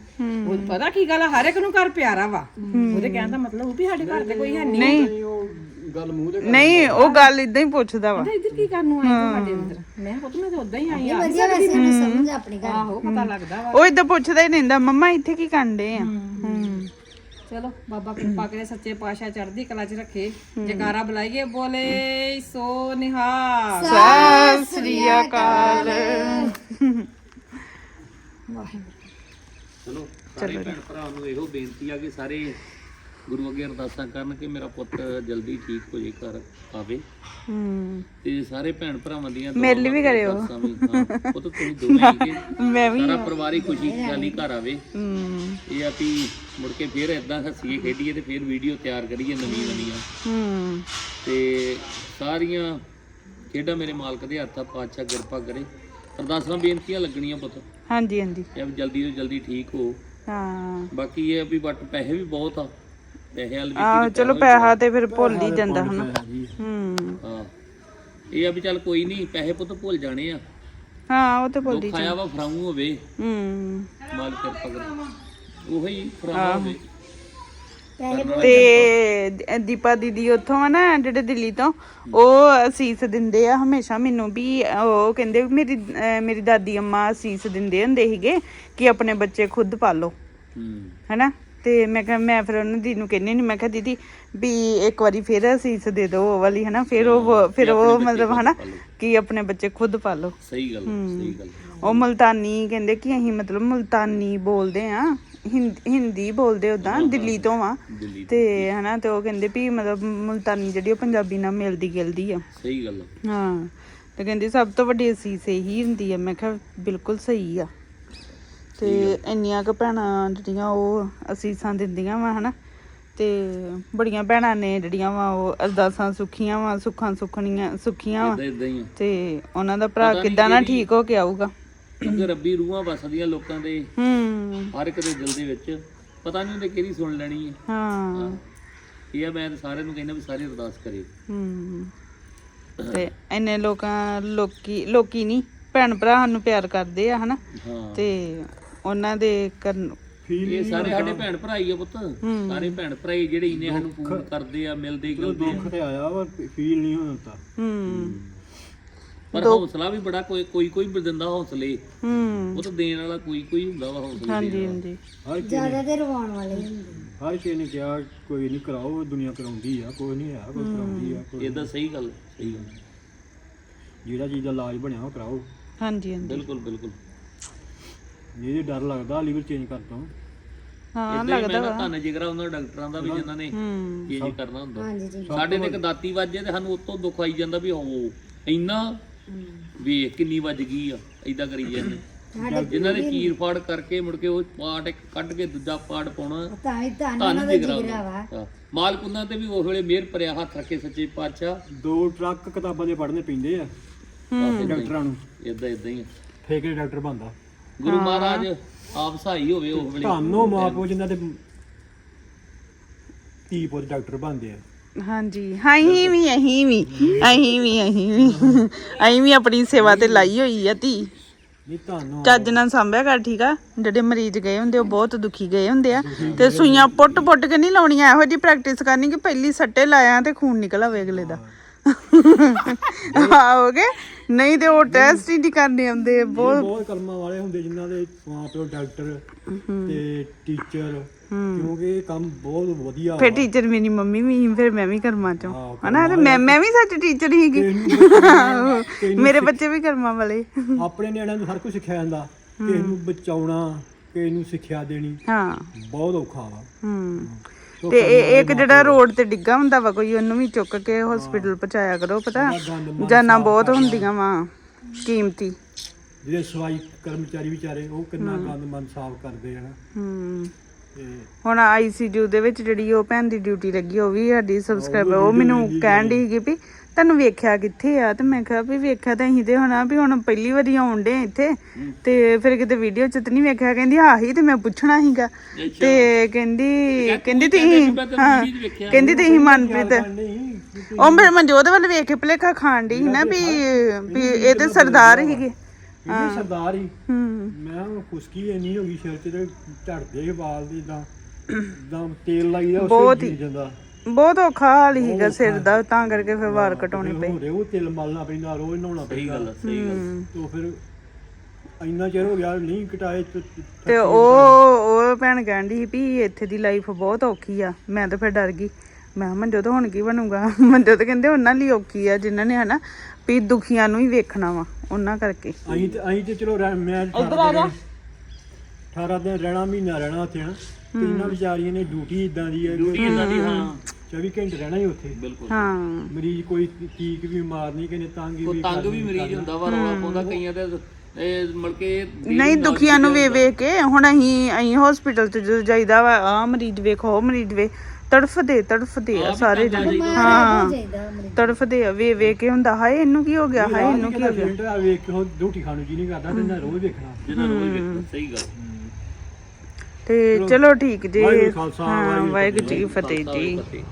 ਉਹ ਪਤਾ ਕੀ ਗੱਲ ਆ ਹਰ ਇੱਕ ਨੂੰ ਘਰ ਪਿਆਰਾ ਵਾ। ਉਹਦੇ ਕਹਿਣ ਦਾ ਮਤਲਬ ਉਹ ਵੀ ਸਾਡੇ ਘਰ ਤੇ ਕੋਈ ਹੈ ਨਹੀਂ। ਨਹੀਂ। ਉਹ ਗੱਲ ਮੂੰਹ ਤੇ ਨਹੀਂ ਉਹ ਗੱਲ ਇਦਾਂ ਹੀ ਪੁੱਛਦਾ ਵਾ। ਇੱਧਰ ਕੀ ਕਰਨ ਨੂੰ ਆਈ ਤੂੰ ਸਾਡੇ ਅੰਦਰ? ਮੈਂ ਪੁੱਤ ਮੈਂ ਤਾਂ ਉਦਾਂ ਹੀ ਆਈ ਆ। ਵਧੀਆ ਵੈਸੇ ਇਹਨੂੰ ਸਮਝ ਆਪਣੀ ਗੱਲ। ਆਹੋ ਪਤਾ ਲੱਗਦਾ ਵਾ। ਉਹ ਇਦਾਂ ਪੁੱਛਦਾ ਹੀ ਰਹਿੰਦਾ ਮੰਮਾ ਇੱਥੇ ਕੀ ਕਰਦੇ ਆ? ਹੂੰ। ਚਲੋ ਬਾਬਾ ਕਿਰਪਾ ਕਰੇ ਸੱਚੇ ਪਾਤਸ਼ਾਹ ਚੜ੍ਹਦੀ ਕਲਾ 'ਚ ਰੱਖੇ ਜਕਾਰਾ ਬੁਲਾਈਏ ਬੋਲੇ ਸੋ ਨਿਹਾਲ। ਸਤਿ ਸ੍ਰੀ ਅਕਾਲ। ਚਲੋ ਸਾਰੇ ਭੈਣ ਭਰਾ ਨੂੰ ਇਹੋ ਬੇਨਤੀ ਆ ਕਿ ਸਾਰੇ ਗੁਰੂ ਅੱਗੇ ਅਰਦਾਸਾਂ ਕਰਨ ਕਿ ਮੇਰਾ ਪੁੱਤ ਜਲਦੀ ਠੀਕ ਹੋ ਜੇ ਘਰ ਆਵੇ। ਹੂੰ ਤੇ ਸਾਰੇ ਭੈਣ ਭਰਾਵਾਂ ਦੀਆਂ ਮੇਰੇ ਲਈ ਵੀ ਕਰਿਓ। ਅਰਦਾਸਾਂ ਵੀ, ਹਾਂ, ਪੁੱਤ ਤੁਸੀਂ ਦੋਵੇਂ ਹੀ ਮੈਂ ਵੀ ਸਾਰਾ ਪਰਿਵਾਰ ਹੀ ਖੁਸ਼ੀ ਖੁਸ਼ਹਾਲੀ ਘਰ ਆਵੇ। ਹੂੰ। ਇਹ ਆ ਵੀ ਮੁੜ ਕੇ ਫੇਰ ਇਦਾਂ ਹੱਸੀਏ ਖੇਡੀਏ ਤੇ ਫੇਰ ਵੀਡੀਓ ਤਿਆਰ ਕਰੀਏ ਨਵੀਂ ਨਵੀਆਂ। ਹੂੰ। ਤੇ ਸਾਰੀਆਂ ਖੇਡਾਂ ਮੇਰੇ ਮਾਲਕ ਦੇ ਹੱਥਾਂ ਪਾਤਸ਼ਾਹ ਕਿਰਪਾ ਕਰੇ। ਅਰਦਾਸਾਂ ਬੇਨਤੀਆਂ ਲੱਗਣੀਆਂ ਪੁੱਤ। ਹਾਂਜੀ ਹਾਂਜੀ। ਜਲਦੀ ਤੋਂ ਜਲਦੀ ਠੀਕ ਹੋ। ਹਾਂ। ਬਾਕੀ ਇਹ ਆ ਵੀ ਬਟ ਪੈਸੇ ਵੀ ਬਹੁਤ ਆ। ਪੈਸੇ ਵਾਲ ਵੀ ਆਹ ਚਲੋ ਪੈਸਾ ਤੇ ਫਿਰ ਭੁੱਲ ਹੀ ਜਾਂਦਾ ਹਨਾ। ਹੂੰ। ਹਾਂ। ਇਹ ਆ ਵੀ ਚੱਲ ਕੋਈ ਨਹੀਂ ਪੈਸੇ ਪੁੱਤ ਭੁੱਲ ਜਾਣੇ ਆ। ਹਾਂ ਉਹ ਤੇ ਭੁੱਲਦੀ ਦੁੱਖ ਆਇਆ ਵਾ ਫਰਾਉ ਹੋਵੇ। ਹੂੰ। ਮਾਲਕ ਕਿਰਪਾ ਕਰੇ। ਉਹੀ ਫਰਾਉ ਹੋਵੇ। ਤੇ ਦੀਪਾ ਦੀਦੀ ਉੱਥੋਂ ਆ ਨਾ ਜਿਹੜੇ ਦਿੱਲੀ ਤੋਂ ਉਹ ਅਸੀਸ ਦਿੰਦੇ ਆ ਹਮੇਸ਼ਾ ਮੈਨੂੰ ਵੀ ਉਹ ਕਹਿੰਦੇ ਮੇਰੀ ਮੇਰੀ ਦਾਦੀ ਅੰਮਾ ਅਸੀਸ ਦਿੰਦੇ ਹੁੰਦੇ ਸੀਗੇ ਕਿ ਆਪਣੇ ਬੱਚੇ ਖੁਦ ਪਾਲੋ। ਹੂੰ। ਹੈਨਾ? ਤੇ ਮੈਂ ਕਿਹਾ ਮੈਂ ਫਿਰ ਉਹਨਾਂ ਦੀ ਨੂੰ ਕਹਿੰਨੀ ਨਹੀਂ ਮੈਂ ਕਿਹਾ ਦੀਦੀ ਵੀ ਇੱਕ ਵਾਰੀ ਫਿਰ ਅਸੀਸ ਦੇ ਦਿਓ ਉਹ ਵਾਲੀ ਹੈਨਾ? ਫਿਰ ਉਹ ਫਿਰ ਉਹ ਮਤਲਬ ਹੈਨਾ ਕਿ ਆਪਣੇ ਬੱਚੇ ਖੁਦ ਪਾਲੋ ਸਹੀ ਗੱਲ ਸਹੀ ਗੱਲ ਉਹ ਮਲਤਾਨੀ ਕਹਿੰਦੇ ਕਿ ਅਸੀਂ ਮਤਲਬ ਮਲਤਾਨੀ ਬੋਲਦੇ ਆ ਹਿੰਦੀ ਬੋਲਦੇ ਉਦਾਂ ਦਿੱਲੀ ਤੋਂ ਆ। ਤੇ। ਹਨਾ ਤੇ ਉਹ ਕਹਿੰਦੇ ਵੀ ਮਤਲਬ ਮੁਲਤਾਨੀ ਜਿਹੜੀ ਉਹ ਪੰਜਾਬੀ ਨਾਲ ਮਿਲਦੀ ਗਿਲਦੀ ਆ। ਸਹੀ ਗੱਲ। ਹਾਂ। ਤੇ ਕਹਿੰਦੇ ਸਭ ਤੋਂ ਵੱਡੀ ਅਸੀਸ ਇਹੀ ਹੁੰਦੀ ਆ। ਮੈਂ ਕਿਹਾ ਬਿਲਕੁਲ ਸਹੀ ਆ। ਤੇ ਇੰਨੀਆਂ ਕੁ ਭੈਣਾਂ ਜਿਹੜੀਆਂ ਉਹ ਅਸੀਸਾਂ ਦਿੰਦੀਆਂ ਵਾ ਹਨਾ? ਤੇ ਬੜੀਆਂ ਭੈਣਾਂ ਨੇ ਜਿਹੜੀਆਂ ਵਾ ਉਹ ਅਰਦਾਸਾਂ ਸੁਖੀਆਂ ਵਾ ਸੁੱਖਾਂ ਸੁਖਣੀਆਂ ਸੁਖੀਆਂ ਵਾ। ਹੀ ਆ। ਤੇ ਉਹਨਾਂ ਦਾ ਭਰਾ ਕਿੱਦਾਂ ਨਾ ਠੀਕ ਹੋ ਕੇ ਆਊਗਾ। ਅੱਗੇ ਰੱਬੀ ਰੂਹਾਂ ਵਸਦੀਆਂ ਲੋਕਾਂ ਦੇ ਹੂੰ। ਹਰ ਇੱਕ ਦੇ ਦਿਲ ਦੇ ਵਿੱਚ। ਪਤਾ ਨਹੀਂ ਉਹਨੇ ਕਿਹਦੀ ਸੁਣ ਲੈਣੀ ਹੈ। ਹਾਂ। ਇਹ ਆ ਮੈਂ ਤਾਂ ਸਾਰਿਆਂ ਨੂੰ ਕਹਿੰਦਾ ਵੀ ਸਾਰੇ ਅਰਦਾਸ ਕਰੇ। ਹੂੰ। ਤੇ ਇੰਨੇ ਲੋਕਾਂ ਲੋਕੀ ਲੋਕੀ ਨਹੀਂ ਭੈਣ ਭਰਾ ਸਾਨੂੰ ਪਿਆਰ ਕਰਦੇ ਆ ਹਨਾ? ਤੇ ਉਹਨਾਂ ਦੇ ਕਰਨ ਇਹ ਸਾਰੇ ਸਾਡੇ ਭੈਣ ਭਰਾ ਹੀ ਆ ਪੁੱਤ। ਸਾਰੇ ਭੈਣ ਭਰਾ ਹੀ ਜਿਹੜੇ ਇੰਨੇ ਸਾਨੂੰ ਫੋਨ ਕਰਦੇ ਆ ਮਿਲਦੇ ਗਿਲਦੇ ਆ। ਦੁੱਖ ਤੇ ਆਇਆ ਵਾ ਫੀਲ ਨਹੀਂ ਹੁੰਦਾ ਹੂੰ। ਪਰ ਹੌਸਲਾ ਵੀ ਬੜਾ ਕੋਈ ਕੋਈ ਕੋਈ ਵੀ ਦਿੰਦਾ ਹੌਸਲੇ। ਹੂੰ। ਉਹ ਤਾਂ ਦੇਣ ਵਾਲਾ ਕੋਈ ਕੋਈ ਹੁੰਦਾ ਵਾ ਹੌਸਲੇ ਹਾਂਜੀ ਹਾਂਜੀ। ਹਰ ਕਿਸੇ ਜ਼ਿਆਦਾ ਤੇ ਰਵਾਉਣ ਵਾਲੇ ਹੁੰਦੇ। ਹਰ ਕਿਸੇ ਨੇ ਕਿਹਾ ਕੋਈ ਨਹੀਂ ਕਰਾਓ ਦੁਨੀਆ ਕਰਾਉਂਦੀ ਆ ਕੋਈ ਨਹੀਂ ਹੈ ਕੋਈ ਕਰਾਉਂਦੀ ਆ ਕੋਈ ਇਦਾਂ ਸਹੀ ਗੱਲ ਸਹੀ ਗੱਲ। ਜਿਹੜਾ ਚੀਜ਼ ਦਾ ਇਲਾਜ ਬਣਿਆ ਉਹ ਕਰਾਓ। ਹਾਂਜੀ ਹਾਂਜੀ। ਬਿਲਕੁਲ ਬਿਲਕੁਲ। ਜਿਹਦੇ ਡਰ ਲੱਗਦਾ ਲੀਵਰ ਚੇਂਜ ਕਰ ਦੋ ਹਾਂ ਮੈਂ ਨਾ ਧੰਨ ਜਿਗਰਾ ਉਹਨਾਂ ਡਾਕਟਰਾਂ ਦਾ ਵੀ ਜਿਨ੍ਹਾਂ ਨੇ ਚੇਂਜ ਕਰਨਾ ਹੁੰਦਾ। ਹਾਂਜੀ ਜੀ। ਸਾਡੇ ਤੇ ਇੱਕ ਦਾਤੀ ਵੱਜੇ ਤੇ ਸਾਨੂੰ ਉਤੋਂ ਦੁੱਖ ਆਈ ਜਾਂਦਾ ਵੀ ਹੋ ਇੰਨਾ ਵੇਖ ਕਿੰਨੀ ਵੱਜ ਗਈ ਆ ਏਦਾਂ ਕਰੀ ਜਾਂਦੇ। ਜਿਨ੍ਹਾਂ ਨੇ ਚੀਰ ਫਾੜ ਕਰਕੇ ਮੁੜ ਕੇ ਉਹ ਪਾਟ ਇੱਕ ਕੱਢ ਕੇ ਦੂਜਾ ਪਾਟ ਪਾਉਣਾ ਤਾਂ ਹੀ ਤਾਂ ਉਹਨਾਂ ਦਾ ਜਿਗਰਾ ਵਾ। ਮਾਲਕ ਉਹਨਾਂ ਤੇ ਵੀ ਉਸ ਵੇਲੇ ਮਿਹਰ ਭਰਿਆ ਹੱਥ ਰੱਖੇ ਸੱਚੇ ਪਾਤਸ਼ਾਹ। ਦੋ ਟਰੱਕ ਕਿਤਾਬਾਂ ਦੇ ਪੜ੍ਹਨੇ ਪੈਂਦੇ ਆ ਡਾਕਟਰਾਂ ਨੂੰ। ਇਦਾਂ ਇਦਾਂ ਹੀ। ਫੇਕ ਡਾਕਟਰ ਬਣਦਾ? ਗੁਰੂ ਮਹਾਰਾਜ ਆਪ ਸਹਾਈ ਹੋਵੇ ਉਸ ਵੇਲੇ। ਤੁਹਾਨੂੰ ਮਾਪੋ ਜਿਨ੍ਹਾਂ ਦੇ ਧੀ ਪੁੱਤ ਡਾਕਟਰ ਬਣਦੇ ਆ। ਹਾਂਜੀ ਹਾਂ ਅਸੀਂ ਵੀ ਅਸੀਂ ਵੀ ਅਸੀਂ ਵੀ ਅਸੀਂ ਵੀ। ਅਸੀਂ ਵੀ ਆਪਣੀ ਸੇਵਾ ਤੇ ਲਾਈ ਹੋਈ ਆ ਧੀ। ਨਹੀਂ ਚੱਜ ਨਾਲ ਸੰਭਿਆ ਕਰ ਠੀਕ ਆ? ਜਿਹੜੇ ਮਰੀਜ਼ ਗਏ ਹੁੰਦੇ ਉਹ ਬਹੁਤ ਦੁਖੀ ਗਏ ਹੁੰਦੇ ਆ। ਤੇ ਸੂਈਆਂ ਪੁੱਟ ਪੁੱਟ ਕੇ ਨਹੀਂ ਲਾਉਣੀਆਂ ਇਹੋ ਜੀ ਪ੍ਰੈਕਟਿਸ ਕਰਨੀ ਕਿ ਪਹਿਲੀ ਸੱਟੇ ਲਾਇਆ ਤੇ ਖੂਨ ਨਿਕਲ ਆਵੇ ਅਗਲੇ ਦਾ। ਆਓਗੇ ਨਹੀਂ ਤੇ ਉਹ ਟੈਸਟ ਹੀ ਨਹੀਂ ਕਰਨੇ ਆਉਂਦੇ ਬਹੁਤ ਬਹੁਤ ਕਰਮਾਂ ਵਾਲੇ ਹੁੰਦੇ ਜਿਨ੍ਹਾਂ ਦੇ ਮਾਂ ਪਿਓ ਡਾਕਟਰ ਤੇ ਟੀਚਰ ਕਿਉਂਕਿ ਇਹ ਕੰਮ ਬਹੁਤ ਵਧੀਆ ਫਿਰ ਟੀਚਰ ਮੇਰੀ ਮੰਮੀ ਵੀ ਸੀ, ਫਿਰ ਮੈਂ ਵੀ ਕਰਮਾਂ ਚੋਂ। ਹਨਾ ਤੇ ਮੈਂ ਮੈਂ ਵੀ ਸੱਚ ਟੀਚਰ ਹੀਗੀ ਮੇਰੇ ਬੱਚੇ ਵੀ ਕਰਮਾਂ ਵਾਲੇ। ਆਪਣੇ ਨਿਆਣਿਆਂ ਨੂੰ ਹਰ ਕੁਝ ਸਿਖਾਇਆ ਜਾਂਦਾ। ਕਿਸੇ ਨੂੰ ਬਚਾਉਣਾ ਕਿਸੇ ਨੂੰ ਸਿੱਖਿਆ ਦੇਣੀ। ਹਾਂ। ਬਹੁਤ ਔਖਾ ਵਾ। ਹੂੰ। ਤੇ ਇਹ ਇੱਕ ਜਿਹੜਾ ਰੋਡ ਤੇ ਡਿੱਗਾ ਹੁੰਦਾ ਵਾ ਕੋਈ ਉਹਨੂੰ ਵੀ ਚੁੱਕ ਕੇ ਹਸਪੀਟਲ ਪਹੁੰਚਾਇਆ ਕਰੋ ਪਤਾ? ਜਾਨਾਂ ਬਹੁਤ ਹੁੰਦੀਆਂ ਵਾ ਕੀਮਤੀ। ਜਿਹੜੇ ਸਵਾਈ ਕਰਮਚਾਰੀ ਵਿਚਾਰੇ ਉਹ ਕਿੰਨਾ ਗੰਦ ਮਨ ਸਾਫ਼ ਕਰਦੇ ਆ ਨਾ। ਹੂੰ। ਤੇ ਹੁਣ ਆਈਸੀਯੂ ਦੇ ਵਿੱਚ ਜਿਹੜੀ ਉਹ ਭੈਣ ਦੀ ਡਿਊਟੀ ਲੱਗੀ ਉਹ ਵੀ ਸਾਡੀ ਸਬਸਕ੍ਰਾਈਬਰ ਉਹ ਮੈਨੂੰ ਕਹਿਣ ਦੀ ਸੀਗੀ ਵੀ ਤੁਹਾਨੂੰ ਵੇਖਿਆ ਕਿੱਥੇ ਆ? ਤੇ ਮੈਂ ਕਿਹਾ ਵੀ ਵੇਖਿਆ ਤਾਂ ਅਸੀਂ ਤੇ ਹੋਣਾ ਵੀ ਹੁਣ ਪਹਿਲੀ ਵਾਰੀ ਆਉਣ ਡੇ ਇੱਥੇ। ਤੇ ਫਿਰ ਕਿਤੇ ਵੀਡੀਓ ਚ ਤਾਂ ਨਹੀਂ ਵੇਖਿਆ। ਕਹਿੰਦੀ ਆਹੀ ਤੇ ਮੈਂ ਪੁੱਛਣਾ ਸੀਗਾ। ਤੇ ਕਹਿੰਦੀ ਕਹਿੰਦੀ ਤੁਸੀਂ ਹਾਂ। ਕਹਿੰਦੀ ਤੁਸੀਂ ਮਨਪ੍ਰੀਤ ਉਹ ਮੈਂ ਮਨਜੋਤ ਵੱਲ ਵੇਖ ਕੇ ਭਲੇਖਾ ਖਾਣ ਦੀ ਸੀ ਨਾ ਵੀ ਵੀ ਇਹ ਤੇ ਸਰਦਾਰ ਸੀਗੇ। ਇਹ ਸਰਦਾਰ ਹੀ। ਹੂੰ। ਮੈਂ ਉਹ ਖੁਸ਼ਕੀ ਇੰਨੀ ਹੋ ਗਈ ਸਿਰ 'ਚ ਤੇ ਝੜਦੇ ਵਾਲ ਦੀ ਇਦਾਂ ਇਦਾਂ ਤੇਲ ਲਾਈਦਾ ਬਹੁਤ ਉਸੇ ਜਾਂਦਾ। ਬਹੁਤ ਔਖਾ ਹਾਲ ਸੀਗਾ ਸਿਰ ਦਾ ਤਾਂ ਕਰਕੇ ਫਿਰ ਵਾਲ ਕਟਾਉਣੇ ਹੋ ਉਹ ਤੇਲ ਮਲਣਾ ਪੈਂਦਾ ਰੋਜ਼ ਨਹਾਉਣਾ ਸਹੀ ਪੈਂਦਾ। ਗੱਲ ਆ, ਸਹੀ ਗੱਲ ਆ। ਤੋਂ ਫਿਰ ਇੰਨਾ ਚਿਰ ਹੋ ਗਿਆ ਨਹੀਂ ਕਟਾਏ ਤੇ ਤੇ ਉਹ ਉਹ ਭੈਣ ਕਹਿੰਦੀ ਸੀ ਵੀ ਇੱਥੇ ਦੀ ਲਾਈਫ ਬਹੁਤ ਔਖੀ ਆ। ਮੈਂ ਤਾਂ ਫਿਰ ਡਰ ਗਈ। ਮੈਂ ਕਿਹਾ ਮਨਜੋਤ ਹੁਣ ਕੀ ਬਣੂਗਾ? ਮਨਜੋਤ ਕਹਿੰਦੇ ਉਹਨਾਂ ਲਈ ਔਖੀ ਆ ਜਿਨ੍ਹਾਂ ਨੇ ਹਨਾ ਵੀ ਦੁਖੀਆਂ ਨੂੰ ਹੀ ਵੇਖਣਾ ਵਾ ਉਹਨਾਂ ਕਰਕੇ। ਅਸੀਂ ਤੇ ਅਸੀਂ ਤੇ ਚਲੋ ਰਹਿ- ਮੈਂ ਇੱਧਰ ਆ ਜਾ। 18 ਦਿਨ ਰਹਿਣਾ ਮਹੀਨਾ ਰਹਿਣਾ ਉੱਥੇ ਹਾਂ। ਤੇ ਇਹਨਾਂ ਵਿਚਾਰੀਆਂ ਨੇ ਡਿਊਟੀ ਇਦਾਂ ਦੀ ਹੈ ਡਿਊਟੀ ਇਹਨਾਂ ਦੀ ਹਾਂ। 24 ਘੰਟੇ ਰਹਿਣਾ ਹੀ ਉੱਥੇ। ਬਿਲਕੁਲ। ਹਾਂ। ਮਰੀਜ਼ ਕੋਈ ਚੀਕ ਵੀ ਮਾਰਨੀ ਨੇ ਤੰਗ ਕੋਈ ਵੀ ਤੰਗ ਵੀ ਮਰੀਜ਼ ਹੁੰਦਾ ਵਾ ਰੌਲਾ ਪਾਉਂਦਾ ਕਈਆਂ ਦੇ ਇਹ ਨਹੀਂ ਦੁਖੀਆਂ ਨੂੰ ਵੇ ਵੇਖ ਕੇ ਹੁਣ ਅਸੀਂ ਅਸੀਂ ਹਸਪੀਟਲ ਚ ਜਦੋਂ ਜਾਈਦਾ ਵਾ ਆ ਮਰੀਜ਼ ਵੇਖੋ ਮਰੀਜ਼ ਵੇ ਤੜਫਦੇ ਤੜਫਦੇ ਆ ਸਾਰੇ ਜਣੇ। ਹਾਂ। ਤੜਫਦੇ ਆ ਵੇ ਵੇ ਕੇ ਹੁੰਦਾ ਹਾਏ ਇਹਨੂੰ ਕੀ ਹੋ ਗਿਆ ਹਾਏ ਇਹਨੂੰ ਕੀ ਹੋ ਗਿਆ? ਪੇਸ਼ੈਂਟ ਆ ਵੇਖ ਕੇ ਰੋਟੀ ਖਾਣ ਨੂੰ ਜੀ ਨਹੀਂ ਕਰਦਾ ਤੇ ਇਹਨਾਂ ਰੋਜ਼ ਵੇਖਣਾ। ਜਿਹਨਾਂ ਰੋਜ਼ ਵੇਖਣਾ ਸਹੀ ਗੱਲ। ਤੇ ਚਲੋ। ਠੀਕ ਜੀ। ਵਾਹਿਗੁਰੂ ਜੀ ਕੀ ਫਤਿਹ। ਜੀ।